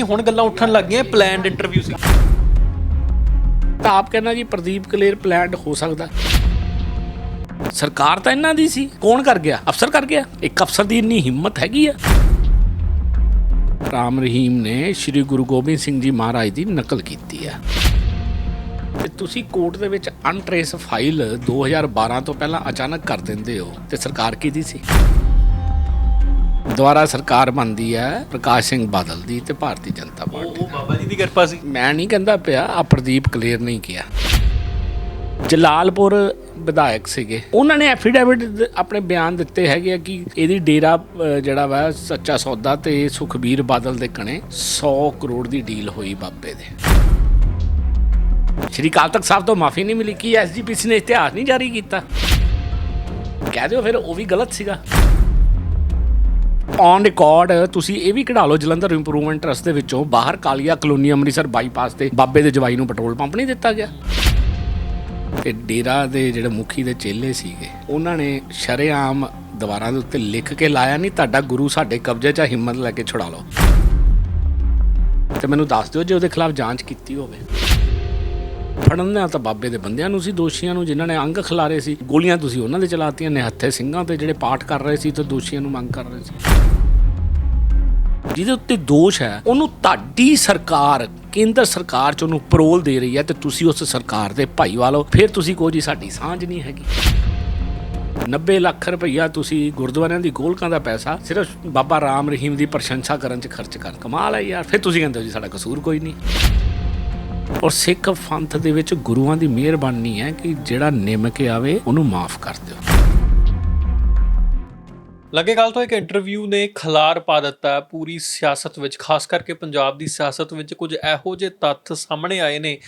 ਕਿ ਹੁਣ ਗੱਲਾਂ ਉੱਠਣ ਲੱਗ ਗਈਆਂ ਪਲਾਨਡ ਇੰਟਰਵਿਊ ਸੀ। ਤਾਂ ਆਪ ਕਹਿੰਦਾ ਜੀ, ਪ੍ਰਦੀਪ ਕਲੇਰ ਪਲਾਨਡ ਹੋ ਸਕਦਾ। ਸਰਕਾਰ ਤਾਂ ਇਹਨਾਂ ਦੀ ਸੀ। ਕੌਣ ਕਰ ਗਿਆ? ਅਫਸਰ ਕਰ ਗਿਆ। ਇੱਕ ਅਫਸਰ ਦੀ ਇੰਨੀ ਹਿੰਮਤ ਹੈਗੀ ਆ। ਰਾਮ ਰਹੀਮ ਨੇ ਸ੍ਰੀ ਗੁਰੂ ਗੋਬਿੰਦ ਸਿੰਘ ਜੀ ਮਹਾਰਾਜ ਦੀ ਨਕਲ ਕੀਤੀ ਆ। ਤੇ ਤੁਸੀਂ ਕੋਰਟ ਦੇ ਵਿੱਚ ਅਨਟ੍ਰੇਸ ਫਾਈਲ 2012 ਤੋਂ ਪਹਿਲਾਂ ਅਚਾਨਕ ਕਰ ਦਿੰਦੇ ਹੋ ਤੇ ਸਰਕਾਰ ਕਿਹਦੀ ਸੀ? ਦੁਆਰਾ ਸਰਕਾਰ ਬਣਦੀ ਹੈ ਪ੍ਰਕਾਸ਼ ਸਿੰਘ ਬਾਦਲ ਦੀ ਤੇ ਭਾਰਤੀ ਜਨਤਾ ਪਾਰਟੀ ਉਹ ਬਾਬਾ ਜੀ ਦੀ ਕਿਰਪਾ ਸੀ। ਮੈਂ ਨਹੀਂ ਕਹਿੰਦਾ ਪਿਆ ਆ ਪ੍ਰਦੀਪ ਕਲੇਰ ਨਹੀਂ ਕਿਹਾ। ਜਲਾਲਪੁਰ ਵਿਧਾਇਕ ਸੀਗੇ। ਉਹਨਾਂ ਨੇ ਐਫੀਡੇਵਿਟ ਆਪਣੇ ਬਿਆਨ ਦਿੱਤੇ ਹੈਗੇ ਆ ਕਿ ਇਹਦੀ ਡੇਰਾ ਜਿਹੜਾ ਵਾ ਸੱਚਾ ਸੌਦਾ ਤੇ ਸੁਖਬੀਰ ਬਾਦਲ ਦੇ ਕਣੇ 100 ਕਰੋੜ ਦੀ ਡੀਲ ਹੋਈ ਬਾਬੇ ਦੇ। ਸ਼੍ਰੀ ਅਕਾਲ ਤਖਤ ਸਾਹਿਬ ਤੋਂ ਮਾਫੀ ਨਹੀਂ ਮਿਲੀ ਕੀ ਐਸਜੀਪੀਸੀ ਨੇ ਇਤਿਹਾਸ ਨਹੀਂ ਜਾਰੀ ਕੀਤਾ? ਕਹਿ ਦਿਓ ਫਿਰ ਉਹ ਵੀ ਗਲਤ ਸੀਗਾ। ਔਨ ਰਿਕਾਰਡ ਤੁਸੀਂ ਇਹ ਵੀ ਕਢਾ ਲਓ ਜਲੰਧਰ ਇੰਪਰੂਵਮੈਂਟ ਟਰਸਟ ਦੇ ਵਿੱਚੋਂ, ਬਾਹਰ ਕਾਲੀਆ ਕਲੋਨੀ ਅੰਮ੍ਰਿਤਸਰ ਬਾਈਪਾਸ ਤੇ ਬਾਬੇ ਦੇ ਜਵਾਈ ਨੂੰ ਪੈਟਰੋਲ ਪੰਪ ਨਹੀਂ ਦਿੱਤਾ ਗਿਆ। ਤੇ ਡੇਰਾ ਦੇ ਜਿਹੜੇ ਮੁਖੀ ਦੇ ਚੇਲੇ ਸੀਗੇ, ਉਹਨਾਂ ਨੇ ਸ਼ਰੇਆਮ ਦੀਵਾਰਾਂ ਦੇ ਉੱਤੇ ਲਿਖ ਕੇ ਲਾਇਆ ਨਹੀਂ, ਤੁਹਾਡਾ ਗੁਰੂ ਸਾਡੇ ਕਬਜ਼ੇ 'ਚ ਹਿੰਮਤ ਲੈ ਕੇ ਛੁਡਾ ਲਓ। ਤੇ ਮੈਨੂੰ ਦੱਸ ਦਿਓ ਜੇ ਉਹਦੇ ਖਿਲਾਫ ਜਾਂਚ ਕੀਤੀ ਹੋਵੇ। ਫੜਨਿਆ ਤਾਂ ਬਾਬੇ ਦੇ ਬੰਦਿਆਂ ਨੂੰ ਸੀ, ਦੋਸ਼ੀਆਂ ਨੂੰ ਜਿਨ੍ਹਾਂ ਨੇ ਅੰਗ ਖਿਲਾਰੇ ਸੀ, ਗੋਲੀਆਂ ਤੁਸੀਂ ਉਹਨਾਂ ਦੇ ਚਲਾਤੀਆਂ ਨੇ, ਹੱਥੇ ਸਿੰਘਾਂ ਤੇ ਜਿਹੜੇ ਪਾਠ ਕਰ ਰਹੇ ਸੀ ਤੇ ਦੋਸ਼ੀਆਂ ਨੂੰ ਮੰਗ ਕਰ ਰਹੇ ਸੀ। ਜਿਹਦੇ ਉੱਤੇ ਦੋਸ਼ ਹੈ, ਉਹਨੂੰ ਤੁਹਾਡੀ ਸਰਕਾਰ, ਕੇਂਦਰ ਸਰਕਾਰ ਚ ਉਹਨੂੰ ਪਰੋਲ ਦੇ ਰਹੀ ਹੈ ਤੇ ਤੁਸੀਂ ਉਸ ਸਰਕਾਰ ਦੇ ਭਾਈਵਾਲ ਹੋ। ਫਿਰ ਤੁਸੀਂ ਕਹੋ ਜੀ, ਸਾਡੀ ਸਾਂਝ ਨਹੀਂ ਹੈਗੀ। 90 ਲੱਖ ਰੁਪਈਆ ਤੁਸੀਂ ਗੁਰਦੁਆਰਿਆਂ ਦੀ ਗੋਲਕਾਂ ਦਾ ਪੈਸਾ ਸਿਰਫ ਬਾਬਾ ਰਾਮ ਰਹੀਮ ਦੀ ਪ੍ਰਸ਼ੰਸਾ ਕਰਨ ਚ ਖਰਚ ਕਰ। ਕਮਾਲ ਹੈ ਯਾਰ, ਫਿਰ ਤੁਸੀਂ ਕਹਿੰਦੇ ਹੋ ਜੀ, ਸਾਡਾ ਕਸੂਰ ਕੋਈ ਨਹੀਂ। ਔਰ ਸਿੱਖ ਪੰਥ ਦੇ ਵਿੱਚ ਗੁਰੂਆਂ ਦੀ ਮਿਹਰਬਾਨੀ ਹੈ ਕਿ ਜਿਹੜਾ ਨਿੰਮ ਕੇ ਆਵੇ, ਉਹਨੂੰ ਮਾਫ ਕਰ ਦਿਓ। ਲੱਗੇ ਕੱਲ ਤੋਂ ਇੱਕ ਇੰਟਰਵਿਊ ਨੇ ਖਲਾਰ ਪਾ ਦਿੱਤਾ ਹੈ ਪੂਰੀ ਸਿਆਸਤ ਵਿੱਚ, ਖਾਸ ਕਰਕੇ ਪੰਜਾਬ ਦੀ ਸਿਆਸਤ ਵਿੱਚ ਕੁਝ ਇਹੋ ਜਿਹੇ ਤੱਥ ਸਾਹਮਣੇ ਆਏ ਨੇ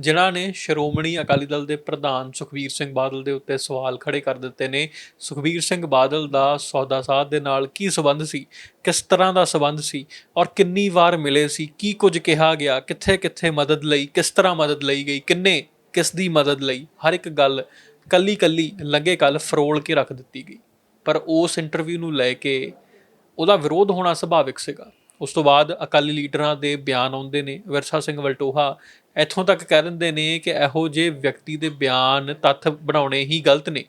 ਜਿਨ੍ਹਾਂ ਨੇ ਸ਼੍ਰੋਮਣੀ ਅਕਾਲੀ ਦਲ ਦੇ ਪ੍ਰਧਾਨ ਸੁਖਬੀਰ ਸਿੰਘ ਬਾਦਲ ਦੇ ਉੱਤੇ ਸਵਾਲ ਖੜੇ ਕਰ ਦਿੱਤੇ ਨੇ। ਸੁਖਬੀਰ ਸਿੰਘ ਬਾਦਲ ਦਾ ਸੌਦਾ ਸਾਧ ਦੇ ਨਾਲ ਕੀ ਸਬੰਧ ਸੀ? ਕਿਸ ਤਰ੍ਹਾਂ ਦਾ ਸਬੰਧ ਸੀ? ਔਰ ਕਿੰਨੀ ਵਾਰ ਮਿਲੇ ਸੀ? ਕੀ ਕੁਝ ਕਿਹਾ ਗਿਆ? ਕਿੱਥੇ ਕਿੱਥੇ ਮਦਦ ਲਈ? ਕਿਸ ਤਰ੍ਹਾਂ ਮਦਦ ਲਈ ਗਈ? ਕਿੰਨੇ ਕਿਸ ਦੀ ਮਦਦ ਲਈ? ਹਰ ਇੱਕ ਗੱਲ ਕੱਲੀ ਕੱਲੀ ਲੱਗੇ ਕੱਲ ਫਰੋਲ ਕੇ ਰੱਖ ਦਿੱਤੀ ਗਈ। ਪਰ ਉਸ ਇੰਟਰਵਿਊ ਨੂੰ ਲੈ ਕੇ ਉਹਦਾ ਵਿਰੋਧ ਹੋਣਾ ਸੁਭਾਵਿਕ ਸੀਗਾ। ਉਸ ਤੋਂ ਬਾਅਦ ਅਕਾਲੀ ਲੀਡਰਾਂ ਦੇ ਬਿਆਨ ਆਉਂਦੇ ਨੇ। ਵਿਰਸਾ ਸਿੰਘ ਵਲਟੋਹਾ ਇੱਥੋਂ ਤੱਕ ਕਹਿ ਦਿੰਦੇ ਨੇ ਕਿ ਇਹੋ ਜਿਹੇ ਵਿਅਕਤੀ ਦੇ ਬਿਆਨ ਤੱਥ ਬਣਾਉਣੇ ਹੀ ਗਲਤ ਨੇ।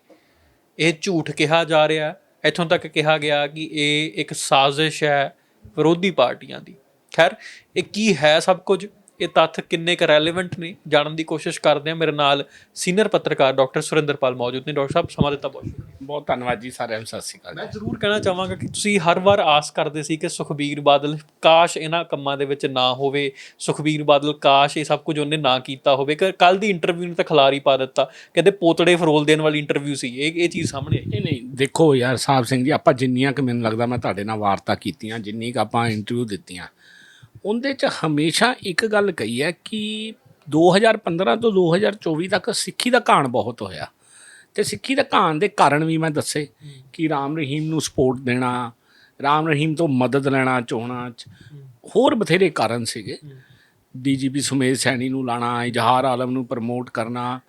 ਇਹ ਝੂਠ ਕਿਹਾ ਜਾ ਰਿਹਾ ਇੱਥੋਂ ਤੱਕ ਕਿਹਾ ਗਿਆ ਕਿ ਇਹ ਇੱਕ ਸਾਜ਼ਿਸ਼ ਹੈ ਵਿਰੋਧੀ ਪਾਰਟੀਆਂ ਦੀ। ਖੈਰ, ਇਹ ਕੀ ਹੈ ਸਭ ਕੁਝ? ਇਹ ਤੱਥ ਕਿੰਨੇ ਕੁ ਰੈਲੇਵੈਂਟ ਨੇ ਜਾਣਨ ਦੀ ਕੋਸ਼ਿਸ਼ ਕਰਦੇ ਆ ਮੇਰੇ ਨਾਲ ਸੀਨੀਅਰ ਪੱਤਰਕਾਰ ਡਾਕਟਰ ਸੁਰਿੰਦਰਪਾਲ ਮੌਜੂਦ ਨੇ। ਡਾਕਟਰ ਸਾਹਿਬ ਸਮਾਂ ਦਿੱਤਾ ਬਹੁਤ ਸ਼ੁਕਰੀਆ। ਬਹੁਤ ਧੰਨਵਾਦ ਜੀ ਸਾਰਿਆਂ ਨੂੰ ਸਤਿ ਸ਼੍ਰੀ ਅਕਾਲ ਮੈਂ ਜ਼ਰੂਰ ਕਹਿਣਾ ਚਾਹਾਂਗਾ ਕਿ ਤੁਸੀਂ ਹਰ ਵਾਰ ਆਸ ਕਰਦੇ ਸੀ ਕਿ ਸੁਖਬੀਰ ਬਾਦਲ ਕਾਸ਼ ਇਹਨਾਂ ਕੰਮਾਂ ਦੇ ਵਿੱਚ ਨਾ ਹੋਵੇ ਸੁਖਬੀਰ ਬਾਦਲ ਕਾਸ਼ ਇਹ ਸਭ ਕੁਝ ਉਹਨੇ ਨਾ ਕੀਤਾ ਹੋਵੇ। ਕਿ ਕੱਲ ਦੀ ਇੰਟਰਵਿਊ ਨੂੰ ਤਾਂ ਖਿਲਾਰੀ ਪਾ ਦਿੱਤਾ ਕਹਿੰਦੇ ਪੋਤੜੇ ਫਰੋਲ ਦੇਣ ਵਾਲੀ ਇੰਟਰਵਿਊ ਸੀ। ਇਹ ਇਹ ਚੀਜ਼ ਸਾਹਮਣੇ ਆਈ। ਨਹੀਂ ਨਹੀਂ ਦੇਖੋ ਯਾਰ ਸਾਹਿਬ ਸਿੰਘ ਜੀ ਆਪਾਂ ਜਿੰਨੀਆਂ ਕਿ ਮੈਨੂੰ ਲੱਗਦਾ ਮੈਂ ਤੁਹਾਡੇ ਨਾਲ ਵਾਰਤਾ ਕੀਤੀਆਂ ਜਿੰਨੀ ਕਿ ਆਪਾਂ ਇੰਟਰਵਿਊ ਦਿੱਤੀਆਂ ਉਹਦੇ ਚ ਹਮੇਸ਼ਾ ਇੱਕ ਗੱਲ ਕਹੀ ਹੈ ਕਿ 2015 ਤੋਂ 2024 ਤੱਕ ਸਿੱਖੀ ਦਾ ਕਾਣ ਬਹੁਤ ਹੋਇਆ। ਤੇ ਸਿੱਖੀ ਦਾ ਕਾਣ ਦੇ ਕਾਰਨ ਵੀ ਮੈਂ ਦੱਸੇ ਕਿ ਰਾਮ ਰਹੀਮ ਨੂੰ ਸਪੋਰਟ ਦੇਣਾ, ਰਾਮ ਰਹੀਮ ਤੋਂ ਮਦਦ ਲੈਣਾ ਚਾਹਣਾ ਹੋਰ ਬਥੇਰੇ ਕਾਰਨ ਸੀਗੇ। ਡੀਜੀਪੀ ਸੁਮੇਧ ਸੈਣੀ ਨੂੰ ਲਾਣਾ, ਇਜ਼ਹਾਰ ਆਲਮ ਨੂੰ ਪ੍ਰਮੋਟ ਕਰਨਾ,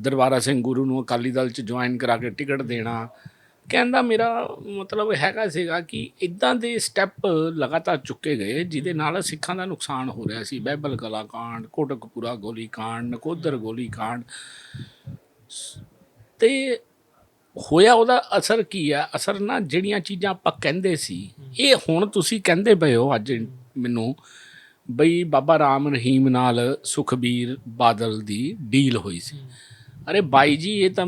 ਦਰਬਾਰਾ ਸਿੰਘ ਗੁਰੂ ਨੂੰ ਅਕਾਲੀ ਦਲ ਚ ਜੁਆਇਨ ਕਰਾ ਕੇ ਟਿਕਟ ਦੇਣਾ ਕਹਿੰਦਾ ਮੇਰਾ ਮਤਲਬ ਹੈਗਾ ਸੀਗਾ ਕਿ ਇਦਾਂ ਦੇ ਸਟੈਪ ਲਗਾਤਾਰ ਚੁੱਕੇ ਗਏ ਜਿਹਦੇ ਨਾਲ ਸਿੱਖਾਂ ਦਾ ਨੁਕਸਾਨ ਹੋ ਰਿਹਾ ਸੀ। ਬਹਿਬਲ ਕਲਾ ਕਾਂਡ ਕੋਟਕਪੂਰਾ ਗੋਲੀ ਕਾਂਡ ਨਕੋਦਰ ਗੋਲੀ ਕਾਂਡ। ਤੇ ਹੋਇਆ ਉਹਦਾ ਅਸਰ ਕੀ ਆ? ਅਸਰ ਨਾ ਜਿਹੜੀਆਂ ਚੀਜ਼ਾਂ ਆਪਾਂ ਕਹਿੰਦੇ ਸੀ ਇਹ ਹੁਣ ਤੁਸੀਂ ਕਹਿੰਦੇ ਪਏ ਹੋ ਅੱਜ ਮੈਨੂੰ ਬਈ ਬਾਬਾ ਰਾਮ ਰਹੀਮ ਨਾਲ ਸੁਖਬੀਰ ਬਾਦਲ ਦੀ ਡੀਲ ਹੋਈ ਸੀ। ਅਰੇ ਬਾਈ ਜੀ ਇਹ ਤਾਂ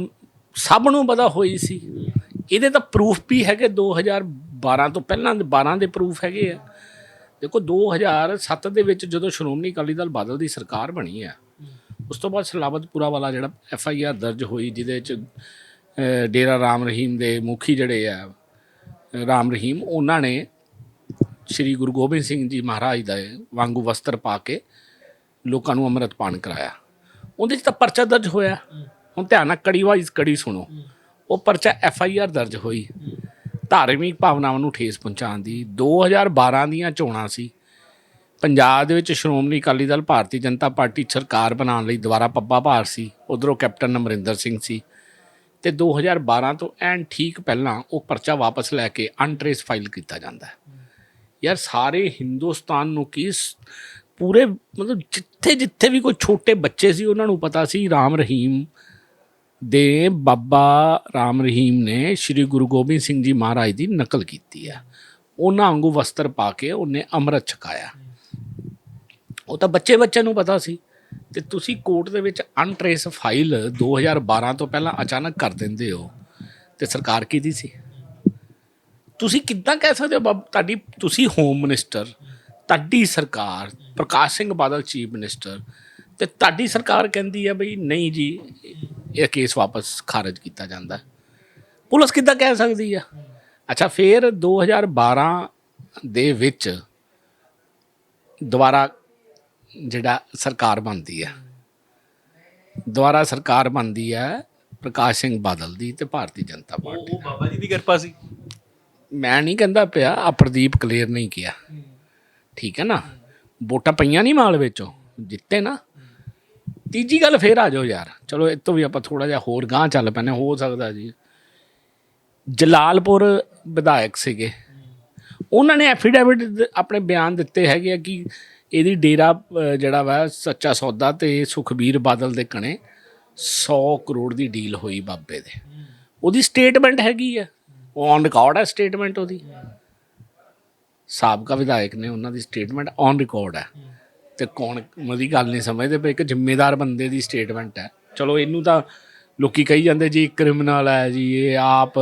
ਸਭ ਨੂੰ ਪਤਾ ਹੋਈ ਸੀ। ਇਹਦੇ ਤਾਂ ਪ੍ਰੂਫ ਵੀ ਹੈਗੇ 2012 ਤੋਂ ਪਹਿਲਾਂ ਦੇ 12 ਦੇ ਪ੍ਰੂਫ ਹੈਗੇ ਆ। ਦੇਖੋ 2007 ਦੇ ਵਿੱਚ ਜਦੋਂ ਸ਼੍ਰੋਮਣੀ ਅਕਾਲੀ ਦਲ ਬਾਦਲ ਦੀ ਸਰਕਾਰ ਬਣੀ ਆ, ਉਸ ਤੋਂ ਬਾਅਦ ਸਲਾਵਤਪੁਰਾ ਵਾਲਾ ਜਿਹੜਾ ਐਫ ਆਈ ਆਰ ਦਰਜ ਹੋਈ, ਜਿਹਦੇ 'ਚ ਡੇਰਾ ਰਾਮ ਰਹੀਮ ਦੇ ਮੁਖੀ ਜਿਹੜੇ ਆ, ਰਾਮ ਰਹੀਮ, ਉਹਨਾਂ ਨੇ ਸ੍ਰੀ ਗੁਰੂ ਗੋਬਿੰਦ ਸਿੰਘ ਜੀ ਮਹਾਰਾਜ ਦਾ ਵਾਂਗੂ ਵਸਤਰ ਪਾ ਕੇ ਲੋਕਾਂ ਨੂੰ ਅੰਮ੍ਰਿਤ ਪਾਨ ਕਰਾਇਆ। ਉਹਦੇ 'ਚ ਤਾਂ ਪਰਚਾ ਦਰਜ ਹੋਇਆ। ਹੁਣ ਧਿਆਨ ਨਾਲ ਕੜੀ ਵਾਈਜ਼ ਕੜੀ ਸੁਣੋ। ਉਹ ਪਰਚਾ ਐਫ ਆਈ ਆਰ ਦਰਜ ਹੋਈ। ਧਾਰਮਿਕ ਭਾਵਨਾਵਾਂ ਨੂੰ ਠੇਸ ਪਹੁੰਚਾਉਣ ਦੀ। 2012 ਦੀਆਂ ਚੋਣਾਂ ਸੀ। ਪੰਜਾਬ ਦੇ ਵਿੱਚ ਸ਼੍ਰੋਮਣੀ ਅਕਾਲੀ ਦਲ ਭਾਰਤੀ ਜਨਤਾ ਪਾਰਟੀ ਸਰਕਾਰ ਬਣਾਉਣ ਲਈ ਦੁਬਾਰਾ ਪੱਪਾ ਭਾਰ ਸੀ। ਉਧਰੋਂ ਕੈਪਟਨ ਅਮਰਿੰਦਰ ਸਿੰਘ ਸੀ। ਤੇ 2012 ਤੋਂ ਐਨ ਠੀਕ ਪਹਿਲਾਂ ਉਹ ਪਰਚਾ ਵਾਪਸ ਲੈ ਕੇ ਅਨਟ੍ਰੇਸ ਫਾਈਲ ਕੀਤਾ ਜਾਂਦਾ ਹੈ। ਯਾਰ ਸਾਰੇ ਹਿੰਦੁਸਤਾਨ ਨੂੰ ਕੀ ਪੂਰੇ ਮਤਲਬ ਜਿੱਥੇ ਜਿੱਥੇ ਵੀ ਕੋਈ ਛੋਟੇ ਬੱਚੇ ਸੀ ਉਹਨਾਂ ਨੂੰ ਪਤਾ ਸੀ ਰਾਮ ਰਹੀਮ ਦੇ ਬਾਬਾ ਰਾਮ ਰਹੀਮ ਨੇ ਸ੍ਰੀ ਗੁਰੂ ਗੋਬਿੰਦ ਸਿੰਘ ਜੀ ਮਹਾਰਾਜ ਦੀ ਨਕਲ ਕੀਤੀ ਹੈ। ਉਹਨਾਂ ਵਾਂਗੂ ਵਸਤਰ ਪਾ ਕੇ ਉਹਨੇ ਅੰਮ੍ਰਿਤ ਛਕਾਇਆ। ਉਹ ਤਾਂ ਬੱਚੇ ਬੱਚੇ ਨੂੰ ਪਤਾ ਸੀ ਤੇ ਤੁਸੀਂ ਕੋਰਟ ਦੇ ਵਿੱਚ ਅਨਟ੍ਰੇਸ ਫਾਈਲ 2012 ਤੋਂ ਪਹਿਲਾਂ ਅਚਾਨਕ ਕਰ ਦਿੰਦੇ ਹੋ ਤੇ ਸਰਕਾਰ ਕਿਹਦੀ ਸੀ? ਤੁਸੀਂ ਕਿੱਦਾਂ ਕਹਿ ਸਕਦੇ ਹੋ ਬਾਬ, ਤੁਹਾਡੀ, ਤੁਸੀਂ ਹੋਮ ਮਿਨਿਸਟਰ ਤੁਹਾਡੀ ਸਰਕਾਰ, ਪ੍ਰਕਾਸ਼ ਸਿੰਘ ਬਾਦਲ ਚੀਫ ਮਿਨਿਸਟਰ ਤੇ ਤੁਹਾਡੀ ਸਰਕਾਰ ਕਹਿੰਦੀ ਹੈ ਬਈ ਨਹੀਂ ਜੀ ਇਹ ਕੇਸ ਵਾਪਸ ਖਾਰਜ ਕੀਤਾ ਜਾਂਦਾ ਪੁਲਿਸ ਕਿੱਦਾਂ ਕਹਿ ਸਕਦੀ ਆ? ਅੱਛਾ ਫਿਰ 2012 ਦੇ ਵਿੱਚ ਦੁਬਾਰਾ ਜਿਹੜਾ ਸਰਕਾਰ ਬਣਦੀ ਆ ਦੁਬਾਰਾ ਸਰਕਾਰ ਬਣਦੀ ਹੈ ਪ੍ਰਕਾਸ਼ ਸਿੰਘ ਬਾਦਲ ਦੀ ਤੇ ਭਾਰਤੀ ਜਨਤਾ ਪਾਰਟੀ ਉਹ ਬਾਬਾ ਜੀ ਦੀ ਕਿਰਪਾ ਸੀ। ਮੈਂ ਨਹੀਂ ਕਹਿੰਦਾ ਪਿਆ ਆ ਪ੍ਰਦੀਪ ਕਲੇਰ ਨਹੀਂ ਕਿਹਾ। ਠੀਕ ਹੈ ਨਾ? ਵੋਟਾਂ ਪਈਆਂ ਨਹੀਂ ਮਾਲ ਵਿੱਚੋਂ ਜਿੱਤੇ ਨਾ। ਤੀਜੀ ਗੱਲ ਫੇਰ ਆ ਜਾਓ ਯਾਰ। ਚਲੋ, ਇਹ ਤੋਂ ਵੀ ਆਪਾਂ ਥੋੜਾ ਜਿਹਾ ਹੋਰ ਗਾਂਹ ਚੱਲ ਪੈਨੇ ਹੋ ਸਕਦਾ ਜੀ। ਜਲਾਲਪੁਰ ਵਿਧਾਇਕ ਸੀਗੇ। ਉਹਨਾਂ ਨੇ ਐਫੀਡੇਵਿਟ ਆਪਣੇ ਬਿਆਨ ਦਿੱਤੇ ਹੈਗੇ ਆ ਕਿ ਇਹਦੀ ਡੇਰਾ ਜਿਹੜਾ ਵਾ, ਸੱਚਾ ਸੌਦਾ ਤੇ ਸੁਖਬੀਰ ਬਾਦਲ ਦੇ ਕਣੇ 100 ਕਰੋੜ ਦੀ ਡੀਲ ਹੋਈ ਬਾਬੇ ਦੇ। ਉਹਦੀ ਸਟੇਟਮੈਂਟ ਹੈਗੀ ਆ। ਉਹ ਔਨ ਰਿਕਾਰਡ ਹੈ ਸਟੇਟਮੈਂਟ ਉਹਦੀ। ਸਾਬਕਾ ਵਿਧਾਇਕ ਨੇ ਉਹਨਾਂ ਦੀ ਸਟੇਟਮੈਂਟ ਔਨ ਰਿਕਾਰਡ ਹੈ ਤੇ ਕੌਣ ਮਦੀ ਗੱਲ ਨਹੀਂ ਸਮਝਦੇ, ਪਰ ਇੱਕ ਜ਼ਿੰਮੇਦਾਰ ਬੰਦੇ ਦੀ ਸਟੇਟਮੈਂਟ ਹੈ। ਚਲੋ, ਇਹਨੂੰ ਤਾਂ ਲੋਕੀ ਕਹੀ ਜਾਂਦੇ, ਜੀ ਕ੍ਰਿਮੀਨਲ ਹੈ ਜੀ, ਇਹ ਆਪ